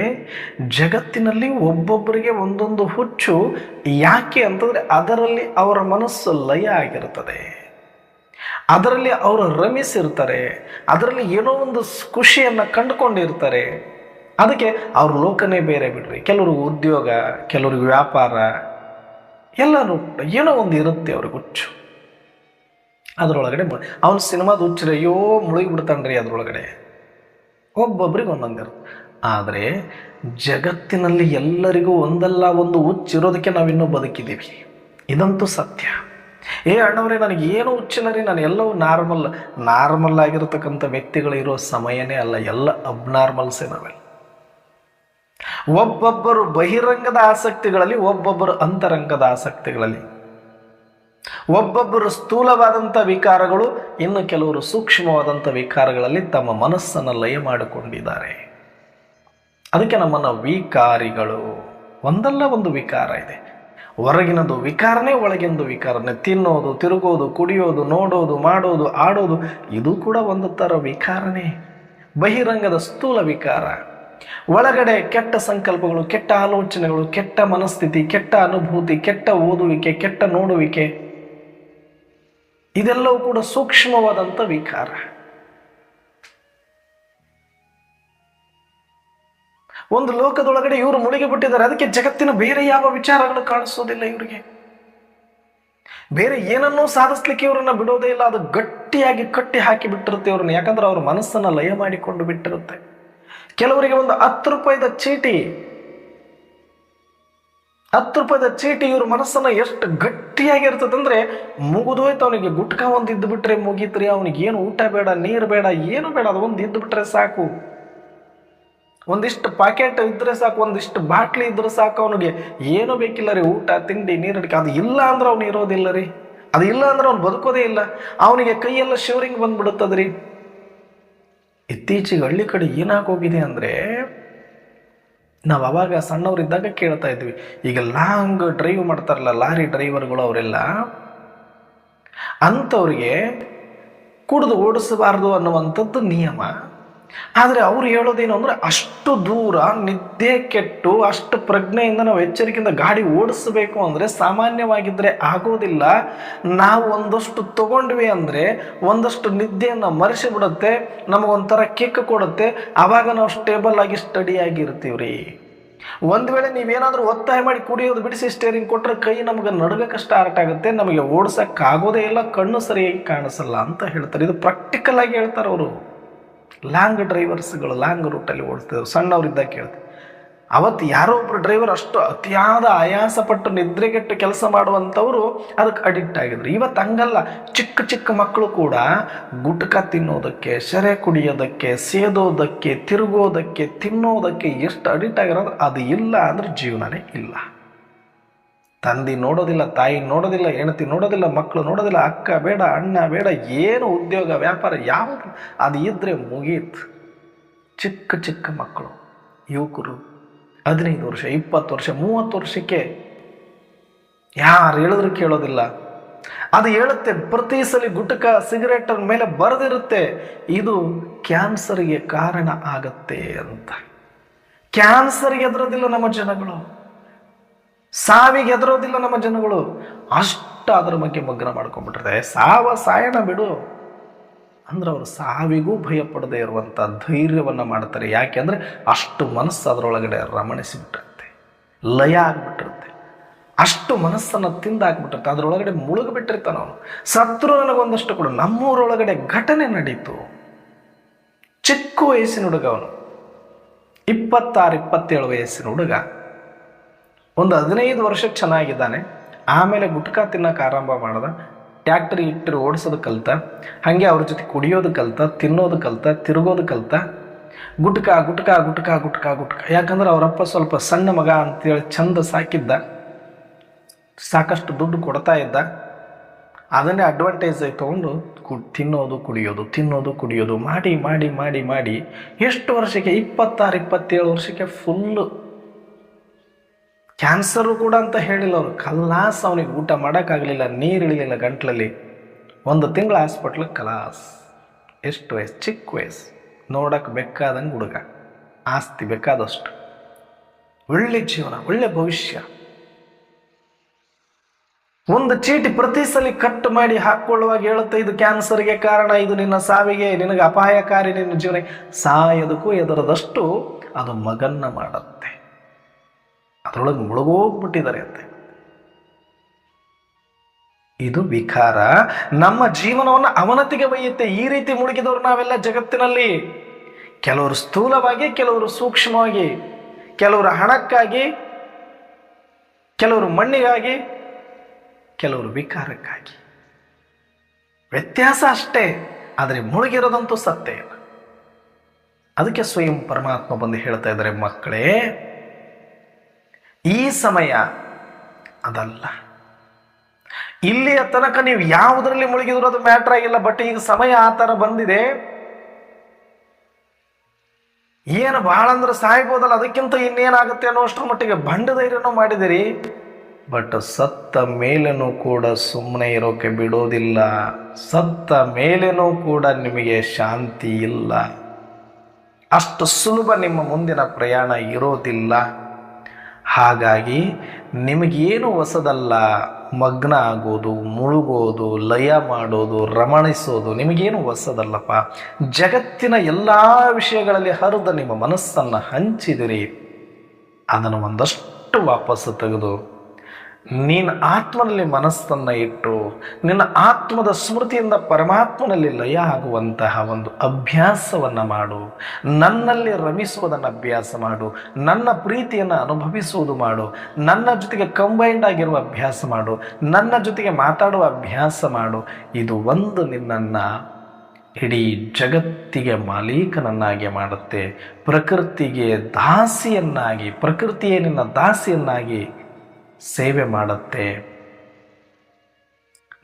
ಜಗತ್ತಿನಲ್ಲಿ ಒಬ್ಬೊಬ್ಬರಿಗೆ ಒಂದೊಂದು ಹುಚ್ಚು ಯಾಕೆ ಅಂತಂದರೆ ಅದರಲ್ಲಿ ಅವರ ಮನಸ್ಸು ಲಯ ಆಗಿರುತ್ತದೆ. ಅದರಲ್ಲಿ ಅವರು ರಮಿಸಿರ್ತಾರೆ, ಅದರಲ್ಲಿ ಏನೋ ಒಂದು ಖುಷಿಯನ್ನು ಕಂಡುಕೊಂಡಿರ್ತಾರೆ. ಅದಕ್ಕೆ ಅವ್ರ ಲೋಕನೇ ಬೇರೆ ಬಿಡ್ರಿ. ಕೆಲವ್ರಿಗೆ ಉದ್ಯೋಗ, ಕೆಲವ್ರಿಗೆ ವ್ಯಾಪಾರ ಎಲ್ಲರೂ ಏನೋ ಒಂದು ಇರುತ್ತೆ ಅವ್ರಿಗೆ ಹುಚ್ಚು. ಅದರೊಳಗಡೆ ಅವನು ಸಿನಿಮಾದ ಹುಚ್ಚರೆ ಅಯ್ಯೋ ಮುಳುಗಿ ಬಿಡ್ತಾನ್ರಿ ಅದರೊಳಗಡೆ. ಒಬ್ಬೊಬ್ರಿಗೆ ಒಂದೊಂದು ಇರುತ್ತೆ. ಆದರೆ ಜಗತ್ತಿನಲ್ಲಿ ಎಲ್ಲರಿಗೂ ಒಂದಲ್ಲ ಒಂದು ಹುಚ್ಚಿರೋದಕ್ಕೆ ನಾವಿನ್ನೂ ಬದುಕಿದ್ದೀವಿ. ಇದಂತೂ ಸತ್ಯ. ಏ ಅಣ್ಣವ್ರೆ, ನನಗೆ ಏನು ಹುಚ್ಚಿಲ್ಲ ರೀ. ನಾನು ಎಲ್ಲವೂ ನಾರ್ಮಲ್ ನಾರ್ಮಲ್ ಆಗಿರತಕ್ಕಂಥ ವ್ಯಕ್ತಿಗಳು ಇರೋ ಸಮಯನೇ ಅಲ್ಲ. ಎಲ್ಲ ಅಬ್ನಾರ್ಮಲ್ಸೇ ನಾವೆಲ್ಲ. ಒಬ್ಬೊಬ್ಬರು ಬಹಿರಂಗದ ಆಸಕ್ತಿಗಳಲ್ಲಿ, ಒಬ್ಬೊಬ್ಬರು ಅಂತರಂಗದ ಆಸಕ್ತಿಗಳಲ್ಲಿ. ಒಬ್ಬೊಬ್ಬರು ಸ್ಥೂಲವಾದಂಥ ವಿಕಾರಗಳು, ಇನ್ನು ಕೆಲವರು ಸೂಕ್ಷ್ಮವಾದಂಥ ವಿಕಾರಗಳಲ್ಲಿ ತಮ್ಮ ಮನಸ್ಸನ್ನು ಲಯ ಮಾಡಿಕೊಂಡಿದ್ದಾರೆ. ಅದಕ್ಕೆ ನಮ್ಮನ್ನು ವಿಕಾರಿಗಳು. ಒಂದಲ್ಲ ಒಂದು ವಿಕಾರ ಇದೆ. ಹೊರಗಿನದು ವಿಕಾರನೇ, ಒಳಗಿಂದು ವಿಕಾರನೇ. ತಿನ್ನೋದು, ತಿರುಗೋದು, ಕುಡಿಯೋದು, ನೋಡೋದು, ಮಾಡೋದು, ಆಡೋದು, ಇದು ಕೂಡ ಒಂದು ಥರ ವಿಕಾರನೇ. ಬಹಿರಂಗದ ಸ್ಥೂಲ ವಿಕಾರ. ಒಳಗಡೆ ಕೆಟ್ಟ ಸಂಕಲ್ಪಗಳು, ಕೆಟ್ಟ ಆಲೋಚನೆಗಳು, ಕೆಟ್ಟ ಮನಸ್ಥಿತಿ, ಕೆಟ್ಟ ಅನುಭೂತಿ, ಕೆಟ್ಟ ಓದುವಿಕೆ, ಕೆಟ್ಟ ನೋಡುವಿಕೆ, ಇದೆಲ್ಲವೂ ಕೂಡ ಸೂಕ್ಷ್ಮವಾದಂಥ ವಿಕಾರ. ಒಂದು ಲೋಕದೊಳಗಡೆ ಇವರು ಮುಳುಗಿ ಬಿಟ್ಟಿದ್ದಾರೆ. ಅದಕ್ಕೆ ಜಗತ್ತಿನ ಬೇರೆ ಯಾವ ವಿಚಾರಗಳು ಕಾಣಿಸೋದಿಲ್ಲ ಇವರಿಗೆ. ಬೇರೆ ಏನನ್ನೂ ಸಾಧಿಸ್ಲಿಕ್ಕೆ ಇವರನ್ನ ಬಿಡೋದೇ ಇಲ್ಲ. ಅದು ಗಟ್ಟಿಯಾಗಿ ಕಟ್ಟಿ ಹಾಕಿ ಬಿಟ್ಟಿರುತ್ತೆ ಇವ್ರನ್ನ. ಯಾಕಂದ್ರೆ ಅವ್ರ ಮನಸ್ಸನ್ನ ಲಯ ಮಾಡಿಕೊಂಡು ಬಿಟ್ಟಿರುತ್ತೆ. ಕೆಲವರಿಗೆ ಒಂದು ಹತ್ತು ರೂಪಾಯಿದ ಚೀಟಿ, ಹತ್ತು ರೂಪಾಯಿದ ಚೀಟಿ ಇವ್ರ ಮನಸ್ಸನ್ನ ಎಷ್ಟು ಗಟ್ಟಿಯಾಗಿರ್ತದಂದ್ರೆ ಮುಗಿದೋಯ್ತು ಅವನಿಗೆ ಗುಟ್ಕ ಒಂದು ಇದ್ದು ಬಿಟ್ರೆ ಮುಗೀತ್ರಿ. ಅವನಿಗೆ ಏನು ಊಟ ಬೇಡ, ನೀರು ಬೇಡ, ಏನು ಬೇಡ, ಅದು ಒಂದು ಇದ್ದು ಬಿಟ್ರೆ ಸಾಕು. ಒಂದಿಷ್ಟು ಪ್ಯಾಕೆಟ್ ಇದ್ರೆ ಸಾಕು, ಒಂದಿಷ್ಟು ಬಾಟ್ಲಿ ಇದ್ರೆ ಸಾಕು ಅವನಿಗೆ. ಏನು ಬೇಕಿಲ್ಲ ರೀ, ಊಟ, ತಿಂಡಿ, ನೀರಡಿಕೆ, ಅದು ಇಲ್ಲ ಅಂದ್ರೆ ಅವ್ನು ಇರೋದಿಲ್ಲ ರೀ. ಅದು ಇಲ್ಲ ಅಂದ್ರೆ ಅವ್ನು ಬದುಕೋದೇ ಇಲ್ಲ. ಅವನಿಗೆ ಕೈಯೆಲ್ಲ ಶಿವರಿಂಗ್ ಬಂದ್ಬಿಡುತ್ತದ್ರಿ. ಇತ್ತೀಚೆಗೆ ಹಳ್ಳಿ ಕಡೆ ಏನಾಗೋಗಿದೆ ಅಂದರೆ, ನಾವು ಅವಾಗ ಸಣ್ಣವರಿದ್ದಾಗ ಕೇಳ್ತಾ ಇದ್ವಿ. ಈಗ ಲಾಂಗ್ ಡ್ರೈವ್ ಮಾಡ್ತಾರಲ್ಲ, ಲಾರಿ ಡ್ರೈವರ್ಗಳು ಅವರೆಲ್ಲ, ಅಂಥವ್ರಿಗೆ ಕುಡಿದು ಓಡಿಸಬಾರ್ದು ಅನ್ನುವಂಥದ್ದು ನಿಯಮ. ಆದರೆ ಅವ್ರು ಹೇಳೋದೇನು ಅಂದರೆ ಅಷ್ಟು ದೂರ ನಿದ್ದೆ ಕೆಟ್ಟು ಅಷ್ಟು ಪ್ರಜ್ಞೆಯಿಂದ ನಾವು ಎಚ್ಚರಿಕೆಯಿಂದ ಗಾಡಿ ಓಡಿಸಬೇಕು ಅಂದರೆ ಸಾಮಾನ್ಯವಾಗಿದ್ದರೆ ಆಗೋದಿಲ್ಲ. ನಾವು ಒಂದಷ್ಟು ತಗೊಂಡ್ವಿ ಅಂದರೆ ಒಂದಷ್ಟು ನಿದ್ದೆಯನ್ನು ಮರೆಸಿ ಬಿಡುತ್ತೆ ನಮಗೊಂಥರ ಕಿಕ್ ಕೊಡುತ್ತೆ ಆವಾಗ ನಾವು ಸ್ಟೇಬಲ್ ಆಗಿ ಸ್ಟಡಿ ಆಗಿರ್ತೀವಿ ರೀ ಒಂದು ವೇಳೆ ನೀವೇನಾದರೂ ಒತ್ತಾಯ ಮಾಡಿ ಕುಡಿಯೋದು ಬಿಡಿಸಿ ಸ್ಟೇರಿಂಗ್ ಕೊಟ್ಟರೆ ಕೈ ನಮಗೆ ನಡುಗಕ್ಕೆ ಸ್ಟಾರ್ಟ್ ಆಗುತ್ತೆ, ನಮಗೆ ಓಡಿಸೋಕ್ಕಾಗೋದೇ ಇಲ್ಲ, ಕಣ್ಣು ಸರಿಯಾಗಿ ಕಾಣಿಸಲ್ಲ ಅಂತ ಹೇಳ್ತಾರೆ. ಇದು ಪ್ರಾಕ್ಟಿಕಲ್ ಆಗಿ ಹೇಳ್ತಾರೆ ಅವರು. ಲಾಂಗ್ ಡ್ರೈವರ್ಸ್ಗಳು ಲಾಂಗ್ ರೂಟಲ್ಲಿ ಓಡಿಸ್ತಿದ್ರು ಸಣ್ಣವರಿದ್ದಾಗ ಕೇಳ್ತೀವಿ ಅವತ್ತು ಯಾರೋ ಒಬ್ಬರು ಡ್ರೈವರ್ ಅಷ್ಟು ಅತಿಯಾದ ಆಯಾಸಪಟ್ಟು ನಿದ್ರೆಗೆಟ್ಟು ಕೆಲಸ ಮಾಡುವಂಥವರು ಅದಕ್ಕೆ ಅಡಿಕ್ಟ್ ಆಗಿದ್ರು. ಇವತ್ತು ಹಂಗಲ್ಲ. ಚಿಕ್ಕ ಚಿಕ್ಕ ಮಕ್ಕಳು ಕೂಡ ಗುಟ್ಕ ತಿನ್ನೋದಕ್ಕೆ, ಸೆರೆ ಕುಡಿಯೋದಕ್ಕೆ, ಸೇದೋದಕ್ಕೆ, ತಿರುಗೋದಕ್ಕೆ, ತಿನ್ನೋದಕ್ಕೆ ಎಷ್ಟು ಅಡಿಕ್ಟ್ ಆಗಿರೋದು ಅದು ಇಲ್ಲ ಅಂದ್ರೆ ಜೀವನನೇ ಇಲ್ಲ. ತಂದೆ ನೋಡೋದಿಲ್ಲ, ತಾಯಿ ನೋಡೋದಿಲ್ಲ, ಹೆಂಡತಿ ನೋಡೋದಿಲ್ಲ ಮಕ್ಕಳು ನೋಡೋದಿಲ್ಲ, ಅಕ್ಕ ಬೇಡ, ಅಣ್ಣ ಬೇಡ, ಏನು ಉದ್ಯೋಗ, ವ್ಯಾಪಾರ ಯಾವುದು ಅದು ಇದ್ದರೆ ಮುಗೀತು. ಚಿಕ್ಕ ಚಿಕ್ಕ ಮಕ್ಕಳು, ಯುವಕರು, ಹದಿನೈದು ವರ್ಷ, ಇಪ್ಪತ್ತು ವರ್ಷ, ಮೂವತ್ತು ವರ್ಷಕ್ಕೆ ಯಾರು ಹೇಳಿದ್ರು ಕೇಳೋದಿಲ್ಲ. ಅದು ಹೇಳುತ್ತೆ, ಪ್ರತಿ ಸಲ ಗುಟಕ, ಸಿಗರೇಟ್ ಮೇಲೆ ಬರೆದಿರುತ್ತೆ. ಇದು ಕ್ಯಾನ್ಸರ್ಗೆ ಕಾರಣ ಆಗತ್ತೆ ಅಂತ. ಕ್ಯಾನ್ಸರ್ಗೆ ಎದುರದಿಲ್ಲ ನಮ್ಮ ಜನಗಳು. ಸಾವಿಗೆ ಹೆದರೋದಿಲ್ಲ ನಮ್ಮ ಜನಗಳು. ಅಷ್ಟು ಅದರ ಬಗ್ಗೆ ಮಗ್ನ ಮಾಡ್ಕೊಂಡ್ಬಿಟ್ಟಿರ್ತಾರೆ ಸಾವ ಸಾಯಣ ಬಿಡು. ಅಂದ್ರೆ ಅವರು ಸಾವಿಗೂ ಭಯ ಪಡದೆ ಇರುವಂಥ ಧೈರ್ಯವನ್ನು ಮಾಡ್ತಾರೆ. ಯಾಕೆಂದರೆ ಅಷ್ಟು ಮನಸ್ಸು ಅದರೊಳಗಡೆ ರಮಣಿಸಿಬಿಟ್ಟಿರುತ್ತೆ. ಲಯ ಆಗಿಬಿಟ್ಟಿರುತ್ತೆ. ಅಷ್ಟು ಮನಸ್ಸನ್ನು ತಿಂದಾಕ್ಬಿಟ್ಟಿರುತ್ತೆ ಅದರೊಳಗಡೆ ಮುಳುಗಿಬಿಟ್ಟಿರ್ತಾನೆ ಅವನು. ಸತ್ರು ನನಗೊಂದಷ್ಟು ಕೂಡ. ನಮ್ಮೂರೊಳಗಡೆ ಘಟನೆ ನಡೀತು. ಚಿಕ್ಕ ವಯಸ್ಸಿನ ಹುಡುಗ ಅವನು. ಇಪ್ಪತ್ತಾರು, ಇಪ್ಪತ್ತೇಳು ವಯಸ್ಸಿನ ಹುಡುಗ. ಒಂದು ಹದಿನೈದು ವರ್ಷ ಚೆನ್ನಾಗಿದ್ದಾನೆ. ಆಮೇಲೆ ಗುಟ್ಕಾ ತಿನ್ನೋಕೆ ಆರಂಭ ಮಾಡ್ದ. ಟ್ಯಾಕ್ಟ್ರಿ ಇಟ್ಟರು ಓಡಿಸೋದು ಕಲಿತ. ಹಾಗೆ ಅವ್ರ ಜೊತೆ ಕುಡಿಯೋದು ಕಲ್ತ, ತಿನ್ನೋದು ಕಲಿತ, ತಿರುಗೋದು ಕಲಿತ. ಗುಟ್ಕ ಗುಟ್ಕ ಗುಟ್ಕ ಗುಟ್ಕ ಗುಟ್ಕ. ಯಾಕಂದ್ರೆ ಅವರಪ್ಪ ಸ್ವಲ್ಪ ಸಣ್ಣ ಮಗ ಅಂತೇಳಿ ಚಂದ ಸಾಕಿದ್ದ. ಸಾಕಷ್ಟು ದುಡ್ಡು ಕೊಡ್ತಾ ಇದ್ದ. ಅದನ್ನೇ ಅಡ್ವಾಂಟೇಜ್ ತೊಗೊಂಡು ಕು, ತಿನ್ನೋದು, ಕುಡಿಯೋದು ತಿನ್ನೋದು, ಕುಡಿಯೋದು, ಮಾಡಿ ಮಾಡಿ ಮಾಡಿ ಮಾಡಿ. ಎಷ್ಟು ವರ್ಷಕ್ಕೆ? ಇಪ್ಪತ್ತಾರು, ಇಪ್ಪತ್ತೇಳು ವರ್ಷಕ್ಕೆ ಫುಲ್ಲು ಕ್ಯಾನ್ಸರು ಕೂಡ ಅಂತ ಹೇಳಿಲ್ಲ ಅವರು. ಕಲಾಸ್ ಅವನಿಗೆ ಊಟ ಮಾಡೋಕ್ಕಾಗಲಿಲ್ಲ, ನೀರು ಇಳಿಲಿಲ್ಲ ಗಂಟ್ಲಲ್ಲಿ. ಒಂದು ತಿಂಗಳ ಹಾಸ್ಪಿಟ್ಲಿಗೆ ಕಲಾಸ್ ಎಷ್ಟು ವಯಸ್ಸು? ಚಿಕ್ಕ ವಯಸ್ಸು. ನೋಡೋಕೆ ಬೇಕಾದಂಗೆ ಹುಡುಗ. ಆಸ್ತಿ ಬೇಕಾದಷ್ಟು. ಒಳ್ಳೆ ಜೀವನ, ಒಳ್ಳೆ ಭವಿಷ್ಯ. ಒಂದು ಚೀಟಿ ಪ್ರತಿ ಸಲ ಕಟ್ ಮಾಡಿ ಹಾಕೊಳ್ಳುವಾಗ ಹೇಳುತ್ತೆ, ಇದು ಕ್ಯಾನ್ಸರ್ಗೆ ಕಾರಣ, ಇದು ನಿನ್ನ ಸಾವಿಗೆ, ನಿನಗೆ ಅಪಾಯಕಾರಿ ನಿನ್ನ ಜೀವನ. ಸಾಯೋದಕ್ಕೂ ಎದರದಷ್ಟು ಅದು ಮಗನ್ನ ಮಾಡುತ್ತೆ. ಅದರೊಳಗೆ ಮುಳುಗೋಗ್ಬಿಟ್ಟಿದ್ದಾರೆ ಅಂತೆ ಇದು ವಿಕಾರ. ನಮ್ಮ ಜೀವನವನ್ನು ಅವನತಿಗೆ ಒಯ್ಯುತ್ತೆ. ಈ ರೀತಿ ಮುಳುಗಿದವರು ನಾವೆಲ್ಲ ಜಗತ್ತಿನಲ್ಲಿ. ಕೆಲವರು ಸ್ಥೂಲವಾಗಿ, ಕೆಲವರು ಸೂಕ್ಷ್ಮವಾಗಿ, ಕೆಲವರು ಹಣಕ್ಕಾಗಿ, ಕೆಲವರು ಮಣ್ಣಿಗಾಗಿ, ಕೆಲವರು ವಿಕಾರಕ್ಕಾಗಿ. ವ್ಯತ್ಯಾಸ ಅಷ್ಟೇ, ಆದರೆ ಮುಳುಗಿರೋದಂತೂ ಸತ್ಯ ಇಲ್ಲ. ಅದಕ್ಕೆ ಸ್ವಯಂ ಪರಮಾತ್ಮ ಬಂದು ಹೇಳ್ತಾ ಇದ್ದಾರೆ, ಮಕ್ಕಳೇ ಈ ಸಮಯ ಅದಲ್ಲ. ಇಲ್ಲಿಯ ತನಕ ನೀವು ಯಾವುದರಲ್ಲಿ ಮುಳುಗಿದ್ರು ಅದು ಮ್ಯಾಟ್ರ್ ಆಗಿಲ್ಲ, ಬಟ್ ಈಗ ಸಮಯ ಆ ಥರ ಬಂದಿದೆ. ಏನು ಭಾಳ ಅಂದ್ರೆ ಸಾಯ್ಬೋದಲ್ಲ, ಅದಕ್ಕಿಂತ ಇನ್ನೇನಾಗುತ್ತೆ ಅನ್ನೋ ಅಷ್ಟರ ಮಟ್ಟಿಗೆ ಬಂಡ ಧೈರ್ಯನೂ ಮಾಡಿದಿರಿ ಬಟ್ ಸತ್ತ ಮೇಲೆನೂ ಕೂಡ ಸುಮ್ಮನೆ ಇರೋಕೆ ಬಿಡೋದಿಲ್ಲ. ಸತ್ತ ಮೇಲೆನೂ ಕೂಡ ನಿಮಗೆ ಶಾಂತಿ ಇಲ್ಲ. ಅಷ್ಟು ಸುಲಭ ನಿಮ್ಮ ಮುಂದಿನ ಪ್ರಯಾಣ ಇರೋದಿಲ್ಲ. ಹಾಗಾಗಿ ನಿಮಗೇನು ಹೊಸದಲ್ಲ, ಮಗ್ನ ಆಗೋದು, ಮುಳುಗೋದು, ಲಯ ಮಾಡೋದು, ರಮಣಿಸೋದು, ನಿಮಗೇನು ಹೊಸದಲ್ಲಪ್ಪ? ಜಗತ್ತಿನ ಎಲ್ಲ ವಿಷಯಗಳಲ್ಲಿ ಹರಿದ ನಿಮ್ಮ ಮನಸ್ಸನ್ನು ಹಂಚಿದಿರಿ. ಅದನ್ನು ಒಂದಷ್ಟು ವಾಪಸ್ಸು ತೆಗೆದು ನೀನು ಆತ್ಮನಲ್ಲಿ ಮನಸ್ಸನ್ನು ಇಟ್ಟು, ನಿನ್ನ ಆತ್ಮದ ಸ್ಮೃತಿಯಿಂದ ಪರಮಾತ್ಮನಲ್ಲಿ ಲಯ ಆಗುವಂತಹ ಒಂದು ಅಭ್ಯಾಸವನ್ನು ಮಾಡು. ನನ್ನಲ್ಲಿ ರಮಿಸುವುದನ್ನು ಅಭ್ಯಾಸ ಮಾಡು. ನನ್ನ ಪ್ರೀತಿಯನ್ನು ಅನುಭವಿಸುವುದು ಮಾಡು. ನನ್ನ ಜೊತೆಗೆ ಕಂಬೈಂಡ್ ಆಗಿರುವ ಅಭ್ಯಾಸ ಮಾಡು. ನನ್ನ ಜೊತೆಗೆ ಮಾತಾಡುವ ಅಭ್ಯಾಸ ಮಾಡು. ಇದು ಒಂದು ನಿನ್ನನ್ನು ಇಡೀ ಜಗತ್ತಿಗೆ ಮಾಲೀಕನನ್ನಾಗಿ ಮಾಡುತ್ತೆ. ಪ್ರಕೃತಿಗೆ ದಾಸಿಯನ್ನಾಗಿ, ಪ್ರಕೃತಿಯೇ ನಿನ್ನ ದಾಸಿಯನ್ನಾಗಿ ಸೇವೆ ಮಾಡುತ್ತೆ.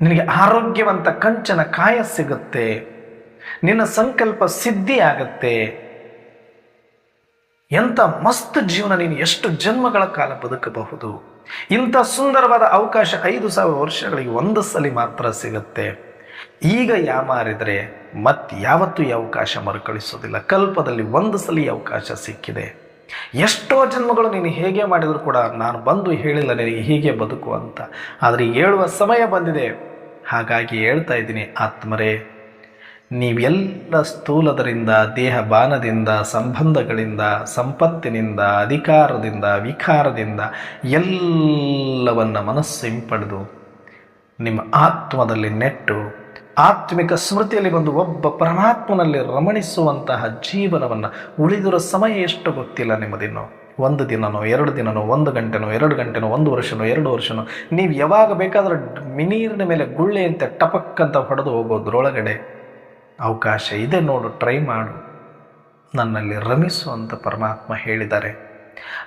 ನಿನಗೆ ಆರೋಗ್ಯವಂತ ಕಂಚನ ಕಾಯ ಸಿಗುತ್ತೆ. ನಿನ್ನ ಸಂಕಲ್ಪ ಸಿದ್ಧಿ ಆಗತ್ತೆ ಎಂಥ ಮಸ್ತ್ ಜೀವನ ನೀನು ಎಷ್ಟು ಜನ್ಮಗಳ ಕಾಲ ಬದುಕಬಹುದು. ಇಂಥ ಸುಂದರವಾದ ಅವಕಾಶ ಐದು ಸಾವಿರ ವರ್ಷಗಳಿಗೆ ಒಂದು ಸಲ ಮಾತ್ರ ಸಿಗುತ್ತೆ. ಈಗ ಯಾಮಾರಿದರೆ ಮತ್ತೆ ಯಾವತ್ತೂ ಈ ಅವಕಾಶ ಮರುಕಳಿಸೋದಿಲ್ಲ. ಕಲ್ಪದಲ್ಲಿ ಒಂದು ಸಲ ಅವಕಾಶ ಸಿಕ್ಕಿದೆ. ಎಷ್ಟೋ ಜನ್ಮಗಳು ನೀನು ಹೇಗೆ ಮಾಡಿದರೂ ಕೂಡ ನಾನು ಬಂದು ಹೇಳಿಲ್ಲ ನಿನಗೆ ಹೀಗೆ ಬದುಕು ಅಂತ. ಆದರೆ ಹೇಳುವ ಸಮಯ ಬಂದಿದೆ. ಹಾಗಾಗಿ ಹೇಳ್ತಾ ಇದ್ದೀನಿ, ಆತ್ಮರೇ ನೀವೆಲ್ಲ ಸ್ಥೂಲದರಿಂದ, ದೇಹ ಬಾನದಿಂದ, ಸಂಬಂಧಗಳಿಂದ, ಸಂಪತ್ತಿನಿಂದ, ಅಧಿಕಾರದಿಂದ, ವಿಕಾರದಿಂದ ಎಲ್ಲವನ್ನು ಮನಸ್ಸು ಹಿಂಪಡೆದು ನಿಮ್ಮ ಆತ್ಮದಲ್ಲಿ ನೆಟ್ಟು ಆತ್ಮಿಕ ಸ್ಮೃತಿಯಲ್ಲಿ ಬಂದು ಒಬ್ಬ ಪರಮಾತ್ಮನಲ್ಲಿ ರಮಣಿಸುವಂತಹ ಜೀವನವನ್ನು ಉಳಿದಿರೋ ಸಮಯ ಎಷ್ಟು ಗೊತ್ತಿಲ್ಲ ನಿಮ್ಮದಿನ್ನು. ಒಂದು ದಿನನೋ, ಎರಡು ದಿನನೋ, ಒಂದು ಗಂಟೆನೋ, ಎರಡು ಗಂಟೆನೋ, ಒಂದು ವರ್ಷನೋ, ಎರಡು ವರ್ಷನೋ, ನೀವು ಯಾವಾಗ ಬೇಕಾದರೂ ಮಿನೀರಿನ ಮೇಲೆ ಗುಳ್ಳೆಯಂತೆ ಟಪಕ್ ಅಂತ ಹೊಡೆದು ಹೋಗೋದ್ರೊಳಗಡೆ ಅವಕಾಶ ಇದೆ ನೋಡು, ಟ್ರೈ ಮಾಡು. ನನ್ನಲ್ಲಿ ರಮಿಸು ಅಂತ ಪರಮಾತ್ಮ ಹೇಳಿದ್ದಾರೆ.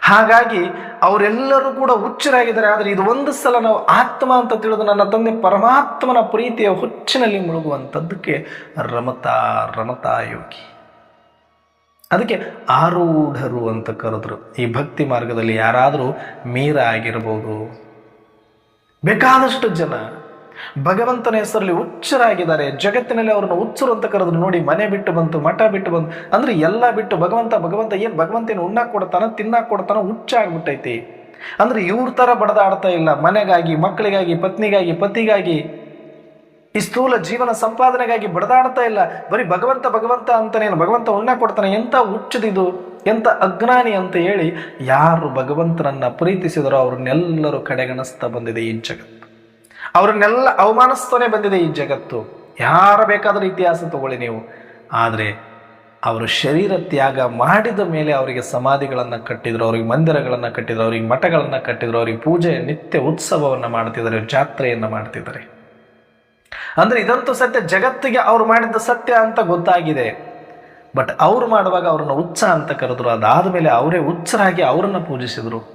ಹಾಗಾಗಿ ಅವರೆಲ್ಲರೂ ಕೂಡ ಹುಚ್ಚರಾಗಿದ್ದಾರೆ. ಆದರೆ ಇದು ಒಂದು ಸಲ ನಾವು ಆತ್ಮ ಅಂತ ತಿಳಿದು ನನ್ನ ತಂದೆ ಪರಮಾತ್ಮನ ಪ್ರೀತಿಯ ಹುಚ್ಚಿನಲ್ಲಿ ಮುಳುಗುವಂಥದ್ದಕ್ಕೆ ರಮತಾ ರಮತಾ ಯೋಗಿ. ಅದಕ್ಕೆ ಆರೂಢರು ಅಂತ ಕರೆದ್ರು. ಈ ಭಕ್ತಿ ಮಾರ್ಗದಲ್ಲಿ ಯಾರಾದರೂ ಮೀರ ಆಗಿರ್ಬೋದು ಬೇಕಾದಷ್ಟು ಜನ ಭಗವಂತನ ಹೆಸರಲ್ಲಿ ಹುಚ್ಚರಾಗಿದ್ದಾರೆ. ಜಗತ್ತಿನಲ್ಲಿ ಅವ್ರನ್ನ ಹುಚ್ಚರು ಅಂತ ಕರೆದ್ರು ನೋಡಿ, ಮನೆ ಬಿಟ್ಟು ಬಂತು, ಮಠ ಬಿಟ್ಟು ಬಂತು, ಅಂದ್ರೆ ಎಲ್ಲ ಬಿಟ್ಟು ಭಗವಂತ ಭಗವಂತ ಏನು ಭಗವಂತ ಏನು ಉಣ್ಣಾಕ್ ಕೊಡ್ತಾನ ತಿನ್ನಾಕ್ ಕೊಡ್ತಾನ ಹುಚ್ಚಾಗ್ಬಿಟ್ಟೈತಿ. ಅಂದ್ರೆ ಇವ್ರ ತರ ಬಡದಾಡ್ತಾ ಇಲ್ಲ. ಮನೆಗಾಗಿ, ಮಕ್ಕಳಿಗಾಗಿ, ಪತ್ನಿಗಾಗಿ, ಪತಿಗಾಗಿ ಈ ಸ್ಥೂಲ ಜೀವನ ಸಂಪಾದನೆಗಾಗಿ ಬಡದಾಡ್ತಾ ಇಲ್ಲ. ಬರೀ ಭಗವಂತ ಭಗವಂತ ಅಂತಾನೇನು ಭಗವಂತ ಉಣ್ಣ ಕೊಡ್ತಾನೆ, ಎಂತ ಹುಚ್ಚದಿದು, ಎಂತ ಅಜ್ಞಾನಿ ಅಂತ ಹೇಳಿ ಯಾರು ಭಗವಂತನನ್ನ ಪ್ರೀತಿಸಿದರೋ ಅವ್ರನ್ನೆಲ್ಲರೂ ಕಡೆಗಣಿಸ್ತಾ ಬಂದಿದೆ ಈ ಜಗತ್ತು. ಅವ್ರನ್ನೆಲ್ಲ ಅವಮಾನಿಸ್ತಾನೆ ಬಂದಿದೆ ಈ ಜಗತ್ತು. ಯಾರ ಬೇಕಾದರೂ ಇತಿಹಾಸ ತಗೊಳ್ಳಿ ನೀವು. ಆದರೆ ಅವರು ಶರೀರ ತ್ಯಾಗ ಮಾಡಿದ ಮೇಲೆ ಅವರಿಗೆ ಸಮಾಧಿಗಳನ್ನು ಕಟ್ಟಿದ್ರು, ಅವ್ರಿಗೆ ಮಂದಿರಗಳನ್ನು ಕಟ್ಟಿದ್ರು, ಅವ್ರಿಗೆ ಮಠಗಳನ್ನು ಕಟ್ಟಿದ್ರು, ಅವ್ರಿಗೆ ಪೂಜೆ, ನಿತ್ಯ ಉತ್ಸವವನ್ನು ಮಾಡ್ತಿದ್ದಾರೆ, ಜಾತ್ರೆಯನ್ನು ಮಾಡ್ತಿದ್ದಾರೆ. ಅಂದ್ರೆ ಇದಂತೂ ಸತ್ಯ, ಜಗತ್ತಿಗೆ ಅವ್ರು ಮಾಡಿದ್ದ ಸತ್ಯ ಅಂತ ಗೊತ್ತಾಗಿದೆ. ಬಟ್ ಅವ್ರು ಮಾಡುವಾಗ ಅವ್ರನ್ನ ಉಚ್ಚ ಅಂತ ಕರೆದ್ರು. ಅದಾದ ಮೇಲೆ ಅವರೇ ಉತ್ಸರಾಗಿ ಅವರನ್ನು ಪೂಜಿಸಿದ್ರು.